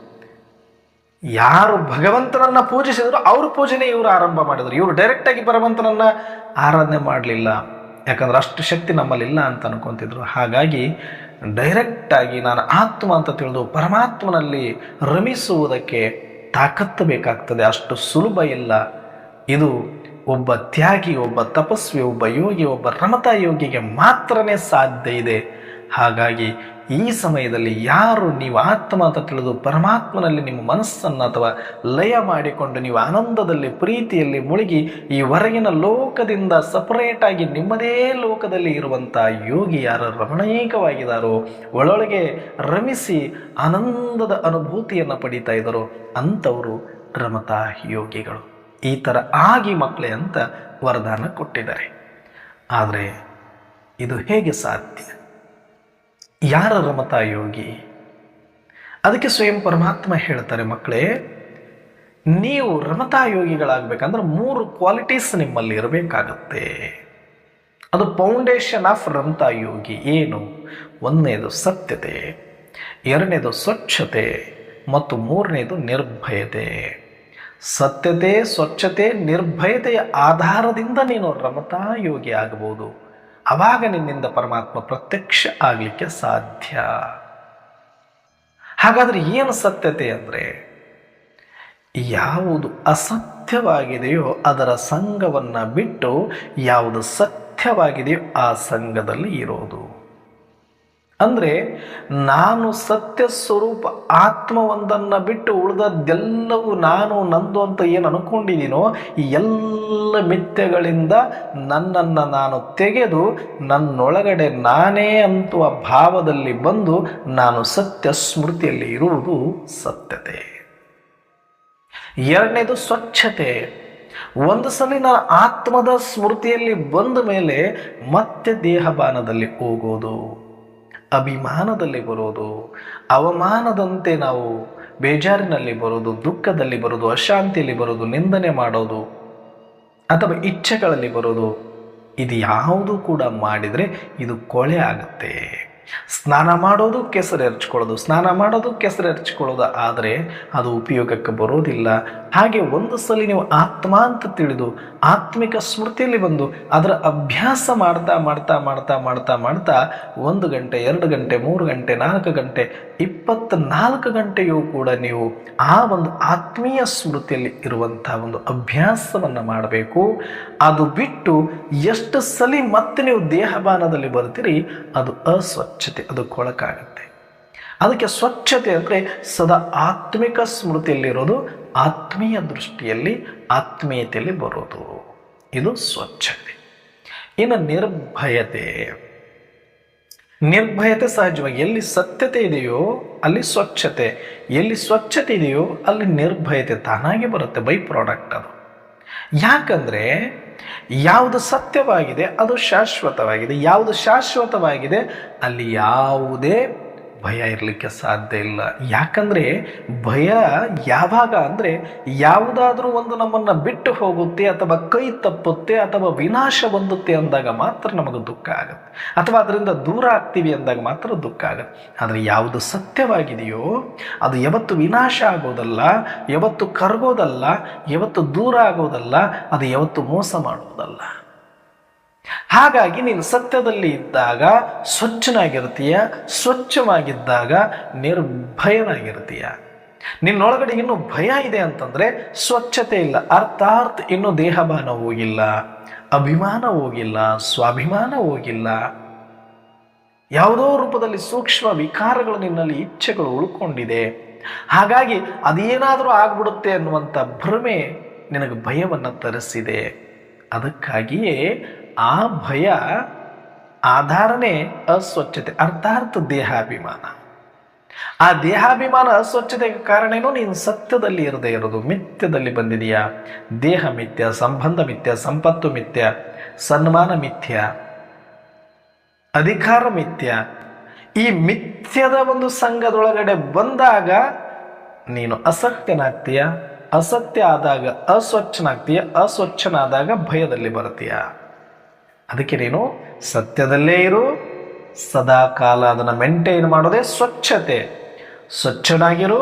ಯಾರು ಭಗವಂತನನ್ನ ಪೂಜಿಸಿದ್ರು ಅವ್ರ ಪೂಜೆನೇ ಇವರು ಆರಂಭ ಮಾಡಿದ್ರು. ಇವರು ಡೈರೆಕ್ಟ್ ಆಗಿ ಭಗವಂತನನ್ನ ಆರಾಧನೆ ಮಾಡಲಿಲ್ಲ. ಯಾಕಂದ್ರೆ ಅಷ್ಟು ಶಕ್ತಿ ನಮ್ಮಲ್ಲಿಲ್ಲ ಅಂತ ಅನ್ಕೊಂತಿದ್ರು. ಹಾಗಾಗಿ ಡೈರೆಕ್ಟ್ ಆಗಿ ನಾನು ಆತ್ಮ ಅಂತ ತಿಳಿದು ಪರಮಾತ್ಮನಲ್ಲಿ ರಮಿಸುವುದಕ್ಕೆ ತಾಕತ್ತು ಬೇಕಾಗ್ತದೆ. ಅಷ್ಟು ಸುಲಭ ಇಲ್ಲ. ಇದು ಒಬ್ಬ ತ್ಯಾಗಿ, ಒಬ್ಬ ತಪಸ್ವಿ, ಒಬ್ಬ ಯೋಗಿ, ಒಬ್ಬ ರಮತಾ ಯೋಗಿಗೆ ಮಾತ್ರನೇ ಸಾಧ್ಯ ಇದೆ. ಹಾಗಾಗಿ ಈ ಸಮಯದಲ್ಲಿ ಯಾರು ನೀವು ಆತ್ಮ ಅಂತ ತಿಳಿದು ಪರಮಾತ್ಮನಲ್ಲಿ ನಿಮ್ಮ ಮನಸ್ಸನ್ನು ಅಥವಾ ಲಯ ಮಾಡಿಕೊಂಡು ನೀವು ಆನಂದದಲ್ಲಿ, ಪ್ರೀತಿಯಲ್ಲಿ ಮುಳುಗಿ ಈ ಹೊರಗಿನ ಲೋಕದಿಂದ ಸಪರೇಟಾಗಿ ನಿಮ್ಮದೇ ಲೋಕದಲ್ಲಿ ಇರುವಂಥ ಯೋಗಿ ಯಾರು ರಮಣೀಕವಾಗಿದ್ದಾರೋ ಒಳೊಳಗೆ ರಮಿಸಿ ಆನಂದದ ಅನುಭೂತಿಯನ್ನು ಪಡೀತಾ ಇದ್ದಾರೋ ಅಂಥವರು ರಮತಾ ಯೋಗಿಗಳು. ಈ ಥರ ಆಗಿ ಮಕ್ಕಳೇ ಅಂತ ವರದಾನ ಕೊಟ್ಟಿದ್ದಾರೆ. ಆದರೆ ಇದು ಹೇಗೆ ಸಾಧ್ಯ? ಯಾರ ರಮತಾ ಯೋಗಿ? ಅದಕ್ಕೆ ಸ್ವಯಂ ಪರಮಾತ್ಮ ಹೇಳ್ತಾರೆ ಮಕ್ಕಳೇ, ನೀವು ರಮತಾ ಯೋಗಿಗಳಾಗಬೇಕಂದ್ರೆ ಮೂರು ಕ್ವಾಲಿಟೀಸ್ ನಿಮ್ಮಲ್ಲಿ ಇರಬೇಕಾಗತ್ತೆ. ಅದು ಫೌಂಡೇಶನ್ ಆಫ್ ರಮತಾ ಯೋಗಿ ಏನು? ಒಂದನೇದು ಸತ್ಯತೆ, ಎರಡನೇದು ಸ್ವಚ್ಛತೆ, ಮತ್ತು ಮೂರನೇದು ನಿರ್ಭಯತೆ. ಸತ್ಯತೆ, ಸ್ವಚ್ಛತೆ, ನಿರ್ಭಯತೆಯ ಆಧಾರದಿಂದ ನೀನು ರಮತಾ ಯೋಗಿ ಆಗಬಹುದು ಅವಾಗ ನಿನ್ನಿಂದ ಪರಮಾತ್ಮ ಪ್ರತ್ಯಕ್ಷ ಆಗಲಿಕ್ಕೆ ಸಾಧ್ಯ. ಹಾಗಾದರೆ ಏನು ಸತ್ಯತೆ ಅಂದರೆ? ಯಾವುದು ಅಸತ್ಯವಾಗಿದೆಯೋ ಅದರ ಸಂಘವನ್ನು ಬಿಟ್ಟು ಯಾವುದು ಸತ್ಯವಾಗಿದೆಯೋ ಆ ಸಂಘದಲ್ಲಿ ಇರೋದು. ಅಂದರೆ ನಾನು ಸತ್ಯ ಸ್ವರೂಪ ಆತ್ಮವೊಂದನ್ನು ಬಿಟ್ಟು ಉಳಿದದ್ದೆಲ್ಲವೂ ನಾನು, ನಂದು ಅಂತ ಏನು ಅನ್ಕೊಂಡಿದ್ದೀನೋ ಈ ಎಲ್ಲ ಮಿಥ್ಯಗಳಿಂದ ನನ್ನನ್ನು ನಾನು ತೆಗೆದು ನನ್ನೊಳಗಡೆ ನಾನೇ ಅಂತುವ ಭಾವದಲ್ಲಿ ಬಂದು ನಾನು ಸತ್ಯ ಸ್ಮೃತಿಯಲ್ಲಿ ಇರುವುದು ಸತ್ಯತೆ. ಎರಡನೇದು ಸ್ವಚ್ಛತೆ. ಒಂದು ಸಲ ನಾನು ಆತ್ಮದ ಸ್ಮೃತಿಯಲ್ಲಿ ಬಂದ ಮೇಲೆ ಮತ್ತೆ ದೇಹಬಾನದಲ್ಲಿ ಹೋಗೋದು. ಅಭಿಮಾನದಲ್ಲಿ ಬರೋದು, ಅವಮಾನದಂತೆ ನಾವು ಬೇಜಾರಿನಲ್ಲಿ ಬರೋದು, ದುಃಖದಲ್ಲಿ ಬರೋದು, ಅಶಾಂತಿಯಲ್ಲಿ ಬರೋದು, ನಿಂದನೆ ಮಾಡೋದು, ಅಥವಾ ಇಚ್ಛೆಗಳಲ್ಲಿ ಬರೋದು, ಇದು ಯಾವುದು ಕೂಡ ಮಾಡಿದರೆ ಇದು ಕೊಳೆ ಆಗುತ್ತೆ. ಸ್ನಾನ ಮಾಡೋದು ಕೆಸರು ಎರಚ್ಕೊಳ್ಳೋದು, ಸ್ನಾನ ಮಾಡೋದು ಕೆಸರು ಎರಚ್ಕೊಳ್ಳೋದು, ಆದರೆ ಅದು ಉಪಯೋಗಕ್ಕೆ ಬರೋದಿಲ್ಲ. ಹಾಗೆ ಒಂದು ಸಲ ನೀವು ಆತ್ಮ ಅಂತ ತಿಳಿದು, ಆತ್ಮಿಕ ಸ್ಮೃತಿಯಲ್ಲಿ ಬಂದು, ಅದರ ಅಭ್ಯಾಸ ಮಾಡ್ತಾ ಮಾಡ್ತಾ ಮಾಡ್ತಾ ಮಾಡ್ತಾ ಮಾಡ್ತಾ, ಒಂದು ಗಂಟೆ, ಎರಡು ಗಂಟೆ, ಮೂರು ಗಂಟೆ, ನಾಲ್ಕು ಗಂಟೆ, ಇಪ್ಪತ್ನಾಲ್ಕು ಗಂಟೆಯೂ ಕೂಡ ನೀವು ಆ ಒಂದು ಆತ್ಮೀಯ ಸ್ಮೃತಿಯಲ್ಲಿ ಇರುವಂಥ ಒಂದು ಅಭ್ಯಾಸವನ್ನು ಮಾಡಬೇಕು. ಅದು ಬಿಟ್ಟು ಎಷ್ಟು ಸಲಿ ಮತ್ತೆ ನೀವು ದೇಹಬಾನದಲ್ಲಿ ಬರ್ತೀರಿ ಅದು ಅಸ್ವಚ್ಛತೆ, ಅದು ಕೊಳಕಾಗುತ್ತೆ. ಅದಕ್ಕೆ ಸ್ವಚ್ಛತೆ ಅಂದರೆ ಸದಾ ಆತ್ಮಿಕ ಸ್ಮೃತಿಯಲ್ಲಿರೋದು, ಆತ್ಮೀಯ ದೃಷ್ಟಿಯಲ್ಲಿ ಆತ್ಮೀಯತೆಯಲ್ಲಿ ಬರೋದು. ಇದು ಸ್ವಚ್ಛತೆ. ಇನ್ನು ನಿರ್ಭಯತೆ. ನಿರ್ಭಯತೆ ಸಹಜವಾಗಿ ಎಲ್ಲಿ ಸತ್ಯತೆ ಇದೆಯೋ ಅಲ್ಲಿ ಸ್ವಚ್ಛತೆ, ಎಲ್ಲಿ ಸ್ವಚ್ಛತೆ ಇದೆಯೋ ಅಲ್ಲಿ ನಿರ್ಭಯತೆ ತಾನಾಗಿ ಬರುತ್ತೆ, ಬೈ ಪ್ರಾಡಕ್ಟ್ ಅದು. ಯಾಕಂದ್ರೆ ಯಾವುದು ಸತ್ಯವಾಗಿದೆ ಅದು ಶಾಶ್ವತವಾಗಿದೆ ಯಾವುದು ಶಾಶ್ವತವಾಗಿದೆ ಅಲ್ಲಿ ಯಾವುದೇ ಭಯ ಇರಲಿಕ್ಕೆ ಸಾಧ್ಯ ಇಲ್ಲ. ಯಾಕಂದರೆ ಭಯ ಯಾವಾಗ ಅಂದರೆ ಯಾವುದಾದ್ರೂ ಒಂದು ನಮ್ಮನ್ನು ಬಿಟ್ಟು ಹೋಗುತ್ತೆ ಅಥವಾ ಕೈ ತಪ್ಪುತ್ತೆ ಅಥವಾ ವಿನಾಶ ಹೊಂದುತ್ತೆ ಅಂದಾಗ ಮಾತ್ರ ನಮಗೆ ದುಃಖ ಆಗುತ್ತೆ. ಅಥವಾ ಅದರಿಂದ ದೂರ ಆಗ್ತೀವಿ ಅಂದಾಗ ಮಾತ್ರ ದುಃಖ ಆಗುತ್ತೆ. ಆದರೆ ಯಾವುದು ಸತ್ಯವಾಗಿದೆಯೋ, ಅದು ಯಾವತ್ತು ವಿನಾಶ ಆಗೋದಲ್ಲ, ಯಾವತ್ತು ಕರಗೋದಲ್ಲ, ಯಾವತ್ತು ದೂರ ಆಗೋದಲ್ಲ, ಅದು ಯಾವತ್ತು ಮೋಸ ಮಾಡುವುದಲ್ಲ ಹಾಗಾಗಿ ನೀನು ಸತ್ಯದಲ್ಲಿ ಇದ್ದಾಗ ಸ್ವಚ್ಛನಾಗಿರ್ತೀಯ, ಸ್ವಚ್ಛವಾಗಿದ್ದಾಗ ನಿರ್ಭಯನಾಗಿರ್ತೀಯ. ನಿನ್ನೊಳಗಡೆ ಇನ್ನು ಭಯ ಇದೆ ಅಂತಂದ್ರೆ ಸ್ವಚ್ಛತೆ ಇಲ್ಲ ಅರ್ಥಾರ್ಥ ಇನ್ನು ದೇಹಭಾನ ಹೋಗಿಲ್ಲ ಅಭಿಮಾನ ಹೋಗಿಲ್ಲ ಸ್ವಾಭಿಮಾನ ಹೋಗಿಲ್ಲ ಯಾವುದೋ ರೂಪದಲ್ಲಿ ಸೂಕ್ಷ್ಮ ವಿಕಾರಗಳು ನಿನ್ನಲ್ಲಿ ಇಚ್ಛೆಗಳು ಉಳ್ಕೊಂಡಿದೆ. ಹಾಗಾಗಿ ಅದೇನಾದರೂ ಆಗ್ಬಿಡುತ್ತೆ ಅನ್ನುವಂಥ ಭ್ರಮೆ ನಿನಗೆ ಭಯವನ್ನು ತರಿಸಿದೆ. ಅದಕ್ಕಾಗಿಯೇ ಆ ಭಯ, ಆಧಾರನೇ ಅಸ್ವಚ್ಛತೆ ಅರ್ಥಾತ್ ದೇಹಾಭಿಮಾನ. ಆ ದೇಹಾಭಿಮಾನ, ಅಸ್ವಚ್ಛತೆಗೆ ಕಾರಣ ಏನೋ? ನೀನು ಸತ್ಯದಲ್ಲಿ ಇರದೇ ಇರೋದು. ಮಿಥ್ಯದಲ್ಲಿ ಬಂದಿದೆಯಾ. ದೇಹ ಮಿಥ್ಯ, ಸಂಬಂಧ ಮಿಥ್ಯ, ಸಂಪತ್ತು ಮಿಥ್ಯ, ಸನ್ಮಾನ ಮಿಥ್ಯ, ಅಧಿಕಾರ ಮಿಥ್ಯ. ಈ ಮಿಥ್ಯದ ಒಂದು ಸಂಘದೊಳಗಡೆ ಬಂದಾಗ ನೀನು ಅಸತ್ಯನಾಗ್ತೀಯ ಅಸತ್ಯ ಆದಾಗ ಅಸ್ವಚ್ಛನಾಗ್ತೀಯ. ಅಸ್ವಚ್ಛನಾದಾಗ ಭಯದಲ್ಲಿ ಬರ್ತೀಯ ಅದಕ್ಕೆ ನೀನು ಸತ್ಯದಲ್ಲೇ ಇರು, ಸದಾ ಕಾಲ ಅದನ್ನು ಮೆಂಟೈನ್ ಮಾಡೋದೇ ಸ್ವಚ್ಛತೆ. ಸ್ವಚ್ಛನಾಗಿರು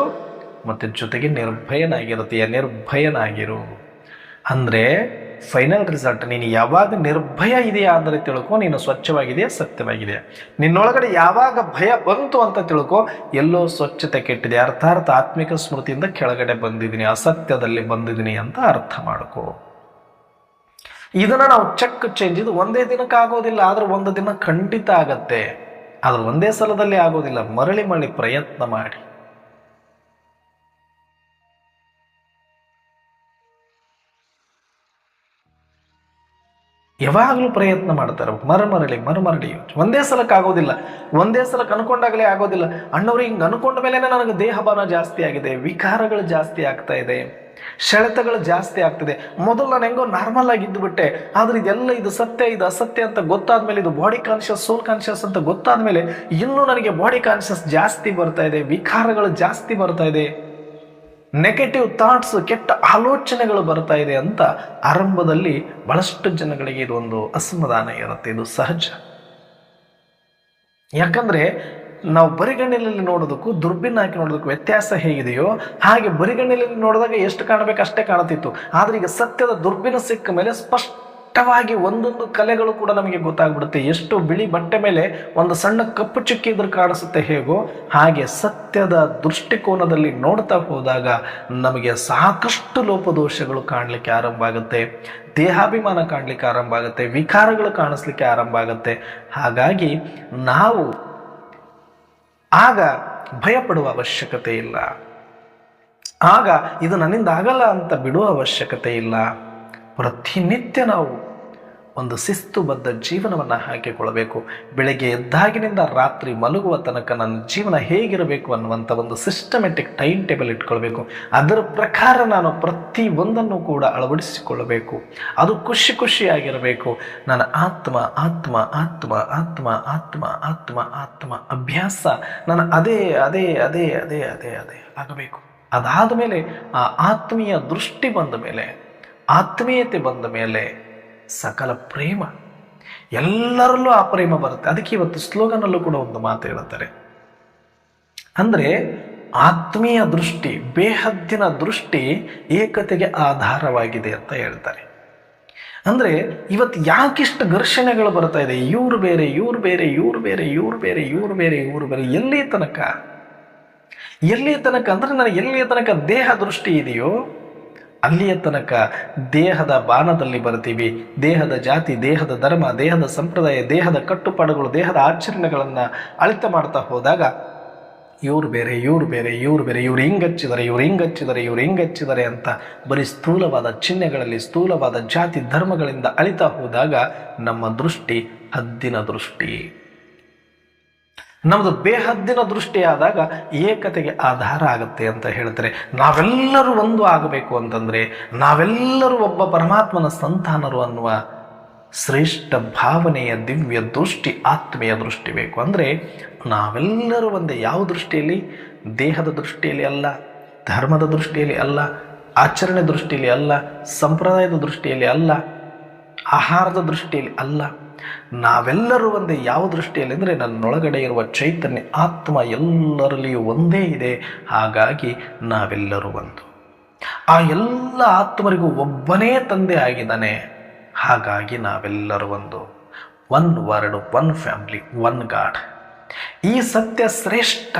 ಮತ್ತು ಜೊತೆಗೆ ನಿರ್ಭಯನಾಗಿರುತ್ತೀಯ ನಿರ್ಭಯನಾಗಿರು. ಅಂದರೆ ಫೈನಲ್ ರಿಸಲ್ಟ್ ನೀನು ಯಾವಾಗ ನಿರ್ಭಯ ಇದೆಯಾ ಅಂದರೆ ತಿಳ್ಕೊ, ನೀನು ಸ್ವಚ್ಛವಾಗಿದೆಯಾ, ಸತ್ಯವಾಗಿದೆಯಾ? ನಿನ್ನೊಳಗಡೆ ಯಾವಾಗ ಭಯ ಬಂತು ಅಂತ ತಿಳ್ಕೊ, ಎಲ್ಲೋ ಸ್ವಚ್ಛತೆ ಕೆಟ್ಟಿದೆ. ಅರ್ಥಾರ್ಥ ಆತ್ಮಿಕ ಸ್ಮೃತಿಯಿಂದ ಕೆಳಗಡೆ ಬಂದಿದ್ದೀನಿ, ಅಸತ್ಯದಲ್ಲಿ ಬಂದಿದ್ದೀನಿ ಅಂತ ಅರ್ಥ ಮಾಡ್ಕೋ. ಇದನ್ನ ನಾವು ಚೆಕ್ ಚೇಂಜ್ ಇದು ಒಂದೇ ದಿನಕ್ಕೆ ಆಗೋದಿಲ್ಲ, ಆದ್ರೆ ಒಂದು ದಿನ ಖಂಡಿತ ಆಗತ್ತೆ. ಆದ್ರೆ ಒಂದೇ ಸಲದಲ್ಲಿ ಆಗೋದಿಲ್ಲ. ಮರಳಿ ಮರಳಿ ಪ್ರಯತ್ನ ಮಾಡಿ. ಯಾವಾಗಲೂ ಪ್ರಯತ್ನ ಮಾಡ್ತಾರೆ. ಮರಮರಳಿ ಮರಮರಳಿ ಒಂದೇ ಸಲಕ್ಕೆ ಆಗೋದಿಲ್ಲ. ಒಂದೇ ಸಲಕ್ಕೆ ಅನ್ಕೊಂಡಾಗಲೇ ಆಗೋದಿಲ್ಲ. ಅಣ್ಣವ್ರು ಹಿಂಗೆ ಅನ್ಕೊಂಡ ಮೇಲೆ ನನಗೆ ದೇಹಭಾನ ಜಾಸ್ತಿ ಆಗಿದೆ, ವಿಕಾರಗಳು ಜಾಸ್ತಿ ಆಗ್ತಾ ಇದೆ ಸೆಳೆತಗಳು ಜಾಸ್ತಿ ಆಗ್ತಿದೆ. ಮೊದಲು ನಾನು ಹೆಂಗೋ ನಾರ್ಮಲ್ ಆಗಿ ಇದ್ದುಬಿಟ್ಟೆ ಆದ್ರೆ ಇದೆಲ್ಲ ಇದು ಸತ್ಯ, ಇದು ಅಸತ್ಯ ಅಂತ ಗೊತ್ತಾದ್ಮೇಲೆ, ಇದು ಬಾಡಿ ಕಾನ್ಷಿಯಸ್ ಸೋಲ್ ಕಾನ್ಷಿಯಸ್ ಅಂತ ಗೊತ್ತಾದ್ಮೇಲೆ ಇನ್ನೂ ನನಗೆ ಬಾಡಿ ಕಾನ್ಷಿಯಸ್ ಜಾಸ್ತಿ ಬರ್ತಾ ಇದೆ, ವಿಕಾರಗಳು ಜಾಸ್ತಿ ಬರ್ತಾ ಇದೆ. ನೆಗೆಟಿವ್ ಥಾಟ್ಸ್ ಕೆಟ್ಟ ಆಲೋಚನೆಗಳು ಬರ್ತಾ ಇದೆ ಅಂತ ಆರಂಭದಲ್ಲಿ ಬಹಳಷ್ಟು ಜನಗಳಿಗೆ ಇದೊಂದು ಅಸಮಾಧಾನ ಇರುತ್ತೆ. ಇದು ಸಹಜ. ಯಾಕಂದ್ರೆ ನಾವು ಬರಿಗಣ್ಣಿನಲ್ಲಿ ನೋಡೋದಕ್ಕೂ, ದುರ್ಬಿನ್ ಹಾಕಿ ನೋಡೋದಕ್ಕೂ ವ್ಯತ್ಯಾಸ ಹೇಗಿದೆಯೋ, ಹಾಗೆ ಬರಿಗಣ್ಣಿನಲ್ಲಿ ನೋಡಿದಾಗ ಎಷ್ಟು ಕಾಣಬೇಕು ಅಷ್ಟೇ ಕಾಣುತ್ತಿತ್ತು. ಆದರೆ ಈಗ ಸತ್ಯದ ದುರ್ಬಿನ ಸಿಕ್ಕ ಮೇಲೆ ಸ್ಪಷ್ಟವಾಗಿ ಒಂದೊಂದು ಕಲೆಗಳು ಕೂಡ ನಮಗೆ ಗೊತ್ತಾಗ್ಬಿಡುತ್ತೆ. ಎಷ್ಟು ಬಿಳಿ ಬಟ್ಟೆ ಮೇಲೆ ಒಂದು ಸಣ್ಣ ಕಪ್ಪು ಚುಕ್ಕಿ ಇದ್ರೆ ಕಾಣಿಸುತ್ತೆ ಹೇಗೋ ಹಾಗೆ ಸತ್ಯದ ದೃಷ್ಟಿಕೋನದಲ್ಲಿ ನೋಡ್ತಾ ಹೋದಾಗ ನಮಗೆ ಸಾಕಷ್ಟು ಲೋಪದೋಷಗಳು ಕಾಣಲಿಕ್ಕೆ ಆರಂಭ ಆಗುತ್ತೆ. ದೇಹಾಭಿಮಾನ ಕಾಣಲಿಕ್ಕೆ ಆರಂಭ ಆಗುತ್ತೆ. ವಿಕಾರಗಳು ಕಾಣಿಸ್ಲಿಕ್ಕೆ ಆರಂಭ ಆಗುತ್ತೆ. ಹಾಗಾಗಿ ನಾವು ಆಗ ಭಯಪಡುವ ಅವಶ್ಯಕತೆ ಇಲ್ಲ. ಆಗ ಇದು ನನ್ನಿಂದ ಆಗಲ್ಲ ಅಂತ ಬಿಡುವ ಅವಶ್ಯಕತೆ ಇಲ್ಲ. ಪ್ರತಿನಿತ್ಯ ನಾವು ಒಂದು ಶಿಸ್ತುಬದ್ಧ ಜೀವನವನ್ನು ಹಾಕಿಕೊಳ್ಳಬೇಕು. ಬೆಳಗ್ಗೆ ಎದ್ದಾಗಿನಿಂದ ರಾತ್ರಿ ಮಲಗುವ ತನಕ ನನ್ನ ಜೀವನ ಹೇಗಿರಬೇಕು ಅನ್ನುವಂಥ ಒಂದು ಸಿಸ್ಟಮೆಟಿಕ್ ಟೈಮ್ ಟೇಬಲ್ ಇಟ್ಕೊಳ್ಬೇಕು. ಅದರ ಪ್ರಕಾರ ನಾನು ಪ್ರತಿ ಒಂದನ್ನು ಕೂಡ ಅಳವಡಿಸಿಕೊಳ್ಳಬೇಕು. ಅದು ಖುಷಿ ಖುಷಿಯಾಗಿರಬೇಕು ನನ್ನ ಆತ್ಮ ಆತ್ಮ ಆತ್ಮ ಆತ್ಮ ಆತ್ಮ ಆತ್ಮ ಆತ್ಮ ಅಭ್ಯಾಸ ನನ್ನ ಅದೇ ಅದೇ ಅದೇ ಅದೇ ಅದೇ ಅದೇ ಆಗಬೇಕು. ಅದಾದ ಮೇಲೆ ಆ ಆತ್ಮೀಯ ದೃಷ್ಟಿ ಬಂದ ಮೇಲೆ ಆತ್ಮೀಯತೆ ಬಂದ ಮೇಲೆ ಸಕಲ ಪ್ರೇಮ, ಎಲ್ಲರಲ್ಲೂ ಆ ಪ್ರೇಮ ಬರುತ್ತೆ. ಅದಕ್ಕೆ ಇವತ್ತು ಸ್ಲೋಗನಲ್ಲೂ ಕೂಡ ಒಂದು ಮಾತು ಹೇಳುತ್ತಾರೆ ಅಂದರೆ ಆತ್ಮೀಯ ದೃಷ್ಟಿ, ಬೇಹದ್ದಿನ ದೃಷ್ಟಿ ಏಕತೆಗೆ ಆಧಾರವಾಗಿದೆ ಅಂತ ಹೇಳ್ತಾರೆ. ಅಂದರೆ ಇವತ್ತು ಯಾಕಿಷ್ಟು ಘರ್ಷಣೆಗಳು ಬರ್ತಾ ಇದೆ, ಇವ್ರು ಬೇರೆ ಇವ್ರು ಬೇರೆ ಇವ್ರು ಬೇರೆ ಇವ್ರು ಬೇರೆ ಇವ್ರು ಬೇರೆ ಇವ್ರು ಬೇರೆ, ಎಲ್ಲಿ ತನಕ? ಎಲ್ಲಿ ತನಕ? ಅಂದರೆ ನನಗೆ ಎಲ್ಲಿ ತನಕ ದೇಹ ದೃಷ್ಟಿ ಇದೆಯೋ ಅಲ್ಲಿಯ ತನಕ ದೇಹದ ಬಾಣದಲ್ಲಿ ಬರ್ತೀವಿ ದೇಹದ ಜಾತಿ, ದೇಹದ ಧರ್ಮ, ದೇಹದ ಸಂಪ್ರದಾಯ, ದೇಹದ ಕಟ್ಟುಪಾಡುಗಳು, ದೇಹದ ಆಚರಣೆಗಳನ್ನು ಅಳಿತ ಮಾಡ್ತಾ ಹೋದಾಗ ಇವ್ರು ಬೇರೆ ಇವ್ರು ಬೇರೆ ಇವ್ರು ಬೇರೆ, ಇವ್ರು ಹಿಂಗೆ ಹಚ್ಚಿದ್ದಾರೆ ಇವ್ರು ಹಿಂಗೆ ಹಚ್ಚಿದ್ದಾರೆ ಇವ್ರು ಹಿಂಗೆ ಹಚ್ಚಿದ್ದಾರೆ ಅಂತ ಬರೀ ಸ್ಥೂಲವಾದ ಚಿಹ್ನೆಗಳಲ್ಲಿ, ಸ್ಥೂಲವಾದ ಜಾತಿ, ಧರ್ಮಗಳಿಂದ ಅಳಿತಾ ಹೋದಾಗ ನಮ್ಮ ದೃಷ್ಟಿ ಹದ್ದಿನ ದೃಷ್ಟಿ. ನಮ್ಮದು ಬೇಹದ್ದಿನ ದೃಷ್ಟಿಯಾದಾಗ ಏಕತೆಗೆ ಆಧಾರ ಆಗುತ್ತೆ ಅಂತ ಹೇಳ್ತಾರೆ. ನಾವೆಲ್ಲರೂ ಒಂದು ಆಗಬೇಕು ಅಂತಂದರೆ, ನಾವೆಲ್ಲರೂ ಒಬ್ಬ ಪರಮಾತ್ಮನ ಸಂತಾನರು ಅನ್ನುವ ಶ್ರೇಷ್ಠ ಭಾವನೆಯ, ದಿವ್ಯ ದೃಷ್ಟಿ, ಆತ್ಮೀಯ ದೃಷ್ಟಿ ಬೇಕು ಅಂದರೆ, ನಾವೆಲ್ಲರೂ ಒಂದೇ ಯಾವ ದೃಷ್ಟಿಯಲ್ಲಿ? ದೇಹದ ದೃಷ್ಟಿಯಲ್ಲಿ ಅಲ್ಲ, ಧರ್ಮದ ದೃಷ್ಟಿಯಲ್ಲಿ ಅಲ್ಲ, ಆಚರಣೆ ದೃಷ್ಟಿಯಲ್ಲಿ ಅಲ್ಲ, ಸಂಪ್ರದಾಯದ ದೃಷ್ಟಿಯಲ್ಲಿ ಅಲ್ಲ ಆಹಾರದ ದೃಷ್ಟಿಯಲ್ಲಿ ಅಲ್ಲ. ನಾವೆಲ್ಲರೂ ಒಂದೇ, ಯಾವ ದೃಷ್ಟಿಯಲ್ಲಿ ಅಂದರೆ ನನ್ನೊಳಗಡೆ ಇರುವ ಚೈತನ್ಯ, ಆತ್ಮ ಎಲ್ಲರಲ್ಲಿಯೂ ಒಂದೇ ಇದೆ. ಹಾಗಾಗಿ ನಾವೆಲ್ಲರೂ ಒಂದು. ಆ ಎಲ್ಲ ಆತ್ಮರಿಗೂ ಒಬ್ಬನೇ ತಂದೆ ಆಗಿದ್ದಾನೆ. ಹಾಗಾಗಿ ನಾವೆಲ್ಲರೂ ಒಂದು. One word, one family, one God. ಈ ಸತ್ಯ ಶ್ರೇಷ್ಠ.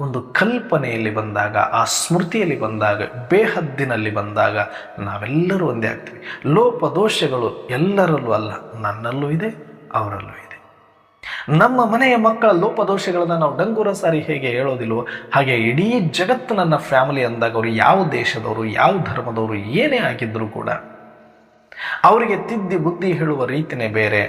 ಒಂದು ಕಲ್ಪನೆಯಲ್ಲಿ ಬಂದಾಗ, ಆ ಸ್ಮೃತಿಯಲ್ಲಿ ಬಂದಾಗ, ಬೇಹದ್ದಿನಲ್ಲಿ ಬಂದಾಗ ನಾವೆಲ್ಲರೂ ಒಂದೇ ಆಗ್ತೀವಿ. ಲೋಪ ದೋಷಗಳು ಎಲ್ಲರಲ್ಲೂ ಅಲ್ಲ, ನನ್ನಲ್ಲೂ ಇದೆ, ಅವರಲ್ಲೂ ಇದೆ. ನಮ್ಮ ಮನೆಯ ಮಕ್ಕಳ ಲೋಪದೋಷಗಳನ್ನು ನಾವು ಡಂಗೂರ ಸಾರಿ ಹೇಗೆ ಹೇಳೋದಿಲ್ವೋ, ಹಾಗೆ ಇಡೀ ಜಗತ್ತು ನನ್ನ ಫ್ಯಾಮಿಲಿ ಅಂದಾಗ ಅವರು ಯಾವ ದೇಶದವರು, ಯಾವ ಧರ್ಮದವರು, ಏನೇ ಆಗಿದ್ದರೂ ಕೂಡ ಅವರಿಗೆ ತಿದ್ದಿ ಬುದ್ಧಿ ಹೇಳುವ ರೀತಿನೇ ಬೇರೆ,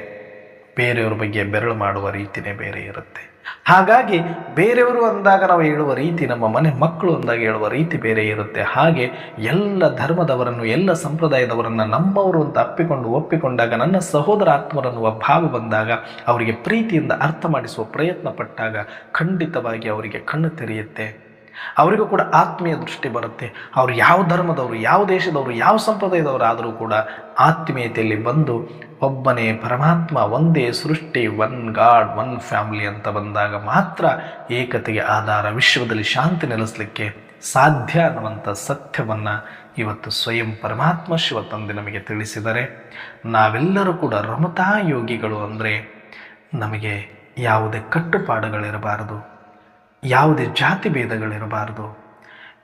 ಬೇರೆಯವ್ರ ಬಗ್ಗೆ ಬೆರಳು ಮಾಡುವ ರೀತಿನೇ ಬೇರೆ ಇರುತ್ತೆ. ಹಾಗಾಗಿ ಬೇರೆಯವರು ಅಂದಾಗ ನಾವು ಹೇಳುವ ರೀತಿ, ನಮ್ಮ ಮನೆ ಮಕ್ಕಳು ಅಂದಾಗ ಹೇಳುವ ರೀತಿ ಬೇರೆ ಇರುತ್ತೆ. ಹಾಗೆ ಎಲ್ಲ ಧರ್ಮದವರನ್ನು, ಎಲ್ಲ ಸಂಪ್ರದಾಯದವರನ್ನು ನಮ್ಮವರು ಅಂತ ಅಪ್ಪಿಕೊಂಡು ಒಪ್ಪಿಕೊಂಡಾಗ, ನನ್ನ ಸಹೋದರ ಆತ್ಮರನ್ನುವ ಭಾವ ಬಂದಾಗ, ಅವರಿಗೆ ಪ್ರೀತಿಯಿಂದ ಅರ್ಥ ಮಾಡಿಸುವ ಪ್ರಯತ್ನ ಪಟ್ಟಾಗ ಖಂಡಿತವಾಗಿ ಅವರಿಗೆ ಕಣ್ಣು ತೆರೆಯುತ್ತೆ. ಅವರಿಗೂ ಕೂಡ ಆತ್ಮೀಯ ದೃಷ್ಟಿ ಬರುತ್ತೆ. ಅವರು ಯಾವ ಧರ್ಮದವರು, ಯಾವ ದೇಶದವರು, ಯಾವ ಸಂಪ್ರದಾಯದವರು ಆದರೂ ಕೂಡ ಆತ್ಮೀಯತೆಯಲ್ಲಿ ಬಂದು ಒಬ್ಬನೇ ಪರಮಾತ್ಮ, ಒಂದೇ ಸೃಷ್ಟಿ, ಒನ್ ಗಾಡ್, ಒನ್ ಫ್ಯಾಮಿಲಿ ಅಂತ ಬಂದಾಗ ಮಾತ್ರ ಏಕತೆಗೆ ಆಧಾರ, ವಿಶ್ವದಲ್ಲಿ ಶಾಂತಿ ನೆಲೆಸಲಿಕ್ಕೆ ಸಾಧ್ಯ ಅನ್ನುವಂಥ ಸತ್ಯವನ್ನು ಇವತ್ತು ಸ್ವಯಂ ಪರಮಾತ್ಮ ಶಿವ ತಂದೆ ನಮಗೆ ತಿಳಿಸಿದರೆ ನಾವೆಲ್ಲರೂ ಕೂಡ ರಮತಾ ಯೋಗಿಗಳು ಅಂದರೆ ನಮಗೆ ಯಾವುದೇ ಕಟ್ಟುಪಾಡುಗಳಿರಬಾರದು. ಯಾವುದೇ ಜಾತಿ ಭೇದಗಳಿರಬಾರದು,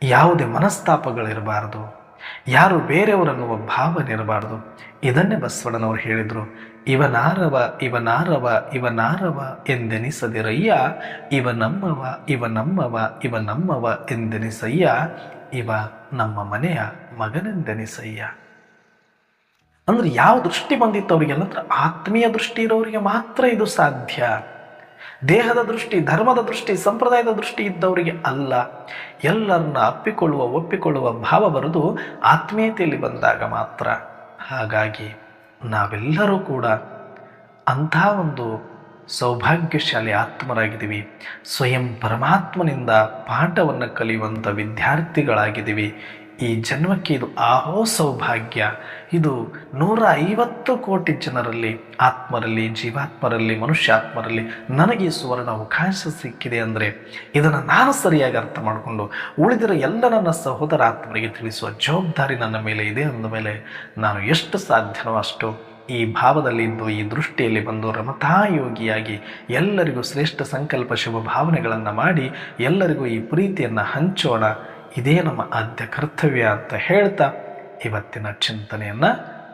ಯಾವುದೇ ಮನಸ್ತಾಪಗಳಿರಬಾರದು, ಯಾರು ಬೇರೆಯವರನ್ನುವ ಭಾವನೆ ಇರಬಾರದು ಇದನ್ನೇ ಬಸವಣ್ಣನವರು ಹೇಳಿದರು, ಇವನಾರವ ಇವನಾರವ ಇವನಾರವ ಎಂದೆನಿಸದಿರಯ್ಯ, ಇವ ನಮ್ಮವ ಇವ ನಮ್ಮವ ಇವ ನಮ್ಮವ ಎಂದೆನಿಸಯ್ಯ, ಇವ ನಮ್ಮ ಮನೆಯ ಮಗನೆಂದೆನಿಸಯ್ಯ. ಅಂದ್ರೆ ಯಾವ ದೃಷ್ಟಿ ಬಂದಿತ್ತು ಅವರಿಗೆಲ್ಲ ಆತ್ಮೀಯ ದೃಷ್ಟಿ ಇರೋರಿಗೆ ಮಾತ್ರ ಇದು ಸಾಧ್ಯ. ದೇಹದ ದೃಷ್ಟಿ, ಧರ್ಮದ ದೃಷ್ಟಿ, ಸಂಪ್ರದಾಯದ ದೃಷ್ಟಿ ಇದ್ದವರಿಗೆ ಅಲ್ಲ. ಎಲ್ಲರನ್ನ ಅಪ್ಪಿಕೊಳ್ಳುವ, ಒಪ್ಪಿಕೊಳ್ಳುವ ಭಾವ ಬರುವುದು ಆತ್ಮೀಯತೆಯಲ್ಲಿ ಬಂದಾಗ ಮಾತ್ರ. ಹಾಗಾಗಿ ನಾವೆಲ್ಲರೂ ಕೂಡ ಅಂಥ ಒಂದು ಸೌಭಾಗ್ಯಶಾಲಿ ಆತ್ಮರಾಗಿದ್ದೀವಿ. ಸ್ವಯಂ ಪರಮಾತ್ಮನಿಂದ ಪಾಠವನ್ನು ಕಲಿಯುವಂಥ ವಿದ್ಯಾರ್ಥಿಗಳಾಗಿದ್ದೀವಿ. ಈ ಜನ್ಮಕ್ಕೆ ಇದು ಆಹೋ ಸೌಭಾಗ್ಯ. ಇದು ನೂರ ಐವತ್ತು ಕೋಟಿ ಜನರಲ್ಲಿ, ಆತ್ಮರಲ್ಲಿ, ಜೀವಾತ್ಮರಲ್ಲಿ, ಮನುಷ್ಯಾತ್ಮರಲ್ಲಿ ನನಗೆ ಸುವರ್ಣ ಅವಕಾಶ ಸಿಕ್ಕಿದೆ ಅಂದರೆ ಇದನ್ನು ನಾನು ಸರಿಯಾಗಿ ಅರ್ಥ ಮಾಡಿಕೊಂಡು ಉಳಿದಿರೋ ಎಲ್ಲ ನನ್ನ ಸಹೋದರ ಆತ್ಮರಿಗೆ ತಿಳಿಸುವ ಜವಾಬ್ದಾರಿ ನನ್ನ ಮೇಲೆ ಇದೆ ಅಂದ ಮೇಲೆ ನಾನು ಎಷ್ಟು ಸಾಧ್ಯನೋ ಅಷ್ಟು ಈ ಭಾವದಲ್ಲಿ ಇದ್ದು ಈ ದೃಷ್ಟಿಯಲ್ಲಿ ಬಂದು ರಮತಾಯೋಗಿಯಾಗಿ ಎಲ್ಲರಿಗೂ ಶ್ರೇಷ್ಠ ಸಂಕಲ್ಪ ಶುಭ ಭಾವನೆಗಳನ್ನು ಮಾಡಿ ಎಲ್ಲರಿಗೂ ಈ ಪ್ರೀತಿಯನ್ನು ಹಂಚೋಣ. ಇದೇ ನಮ್ಮ ಆದ್ಯ ಕರ್ತವ್ಯ ಅಂತ ಹೇಳ್ತಾ ಇವತ್ತಿನ ಚಿಂತನೆಯನ್ನು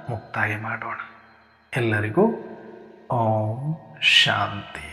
ಮುಕ್ತಾಯ ಮಾಡೋಣ. ಎಲ್ಲರಿಗೂ ಓಂ ಶಾಂತಿ.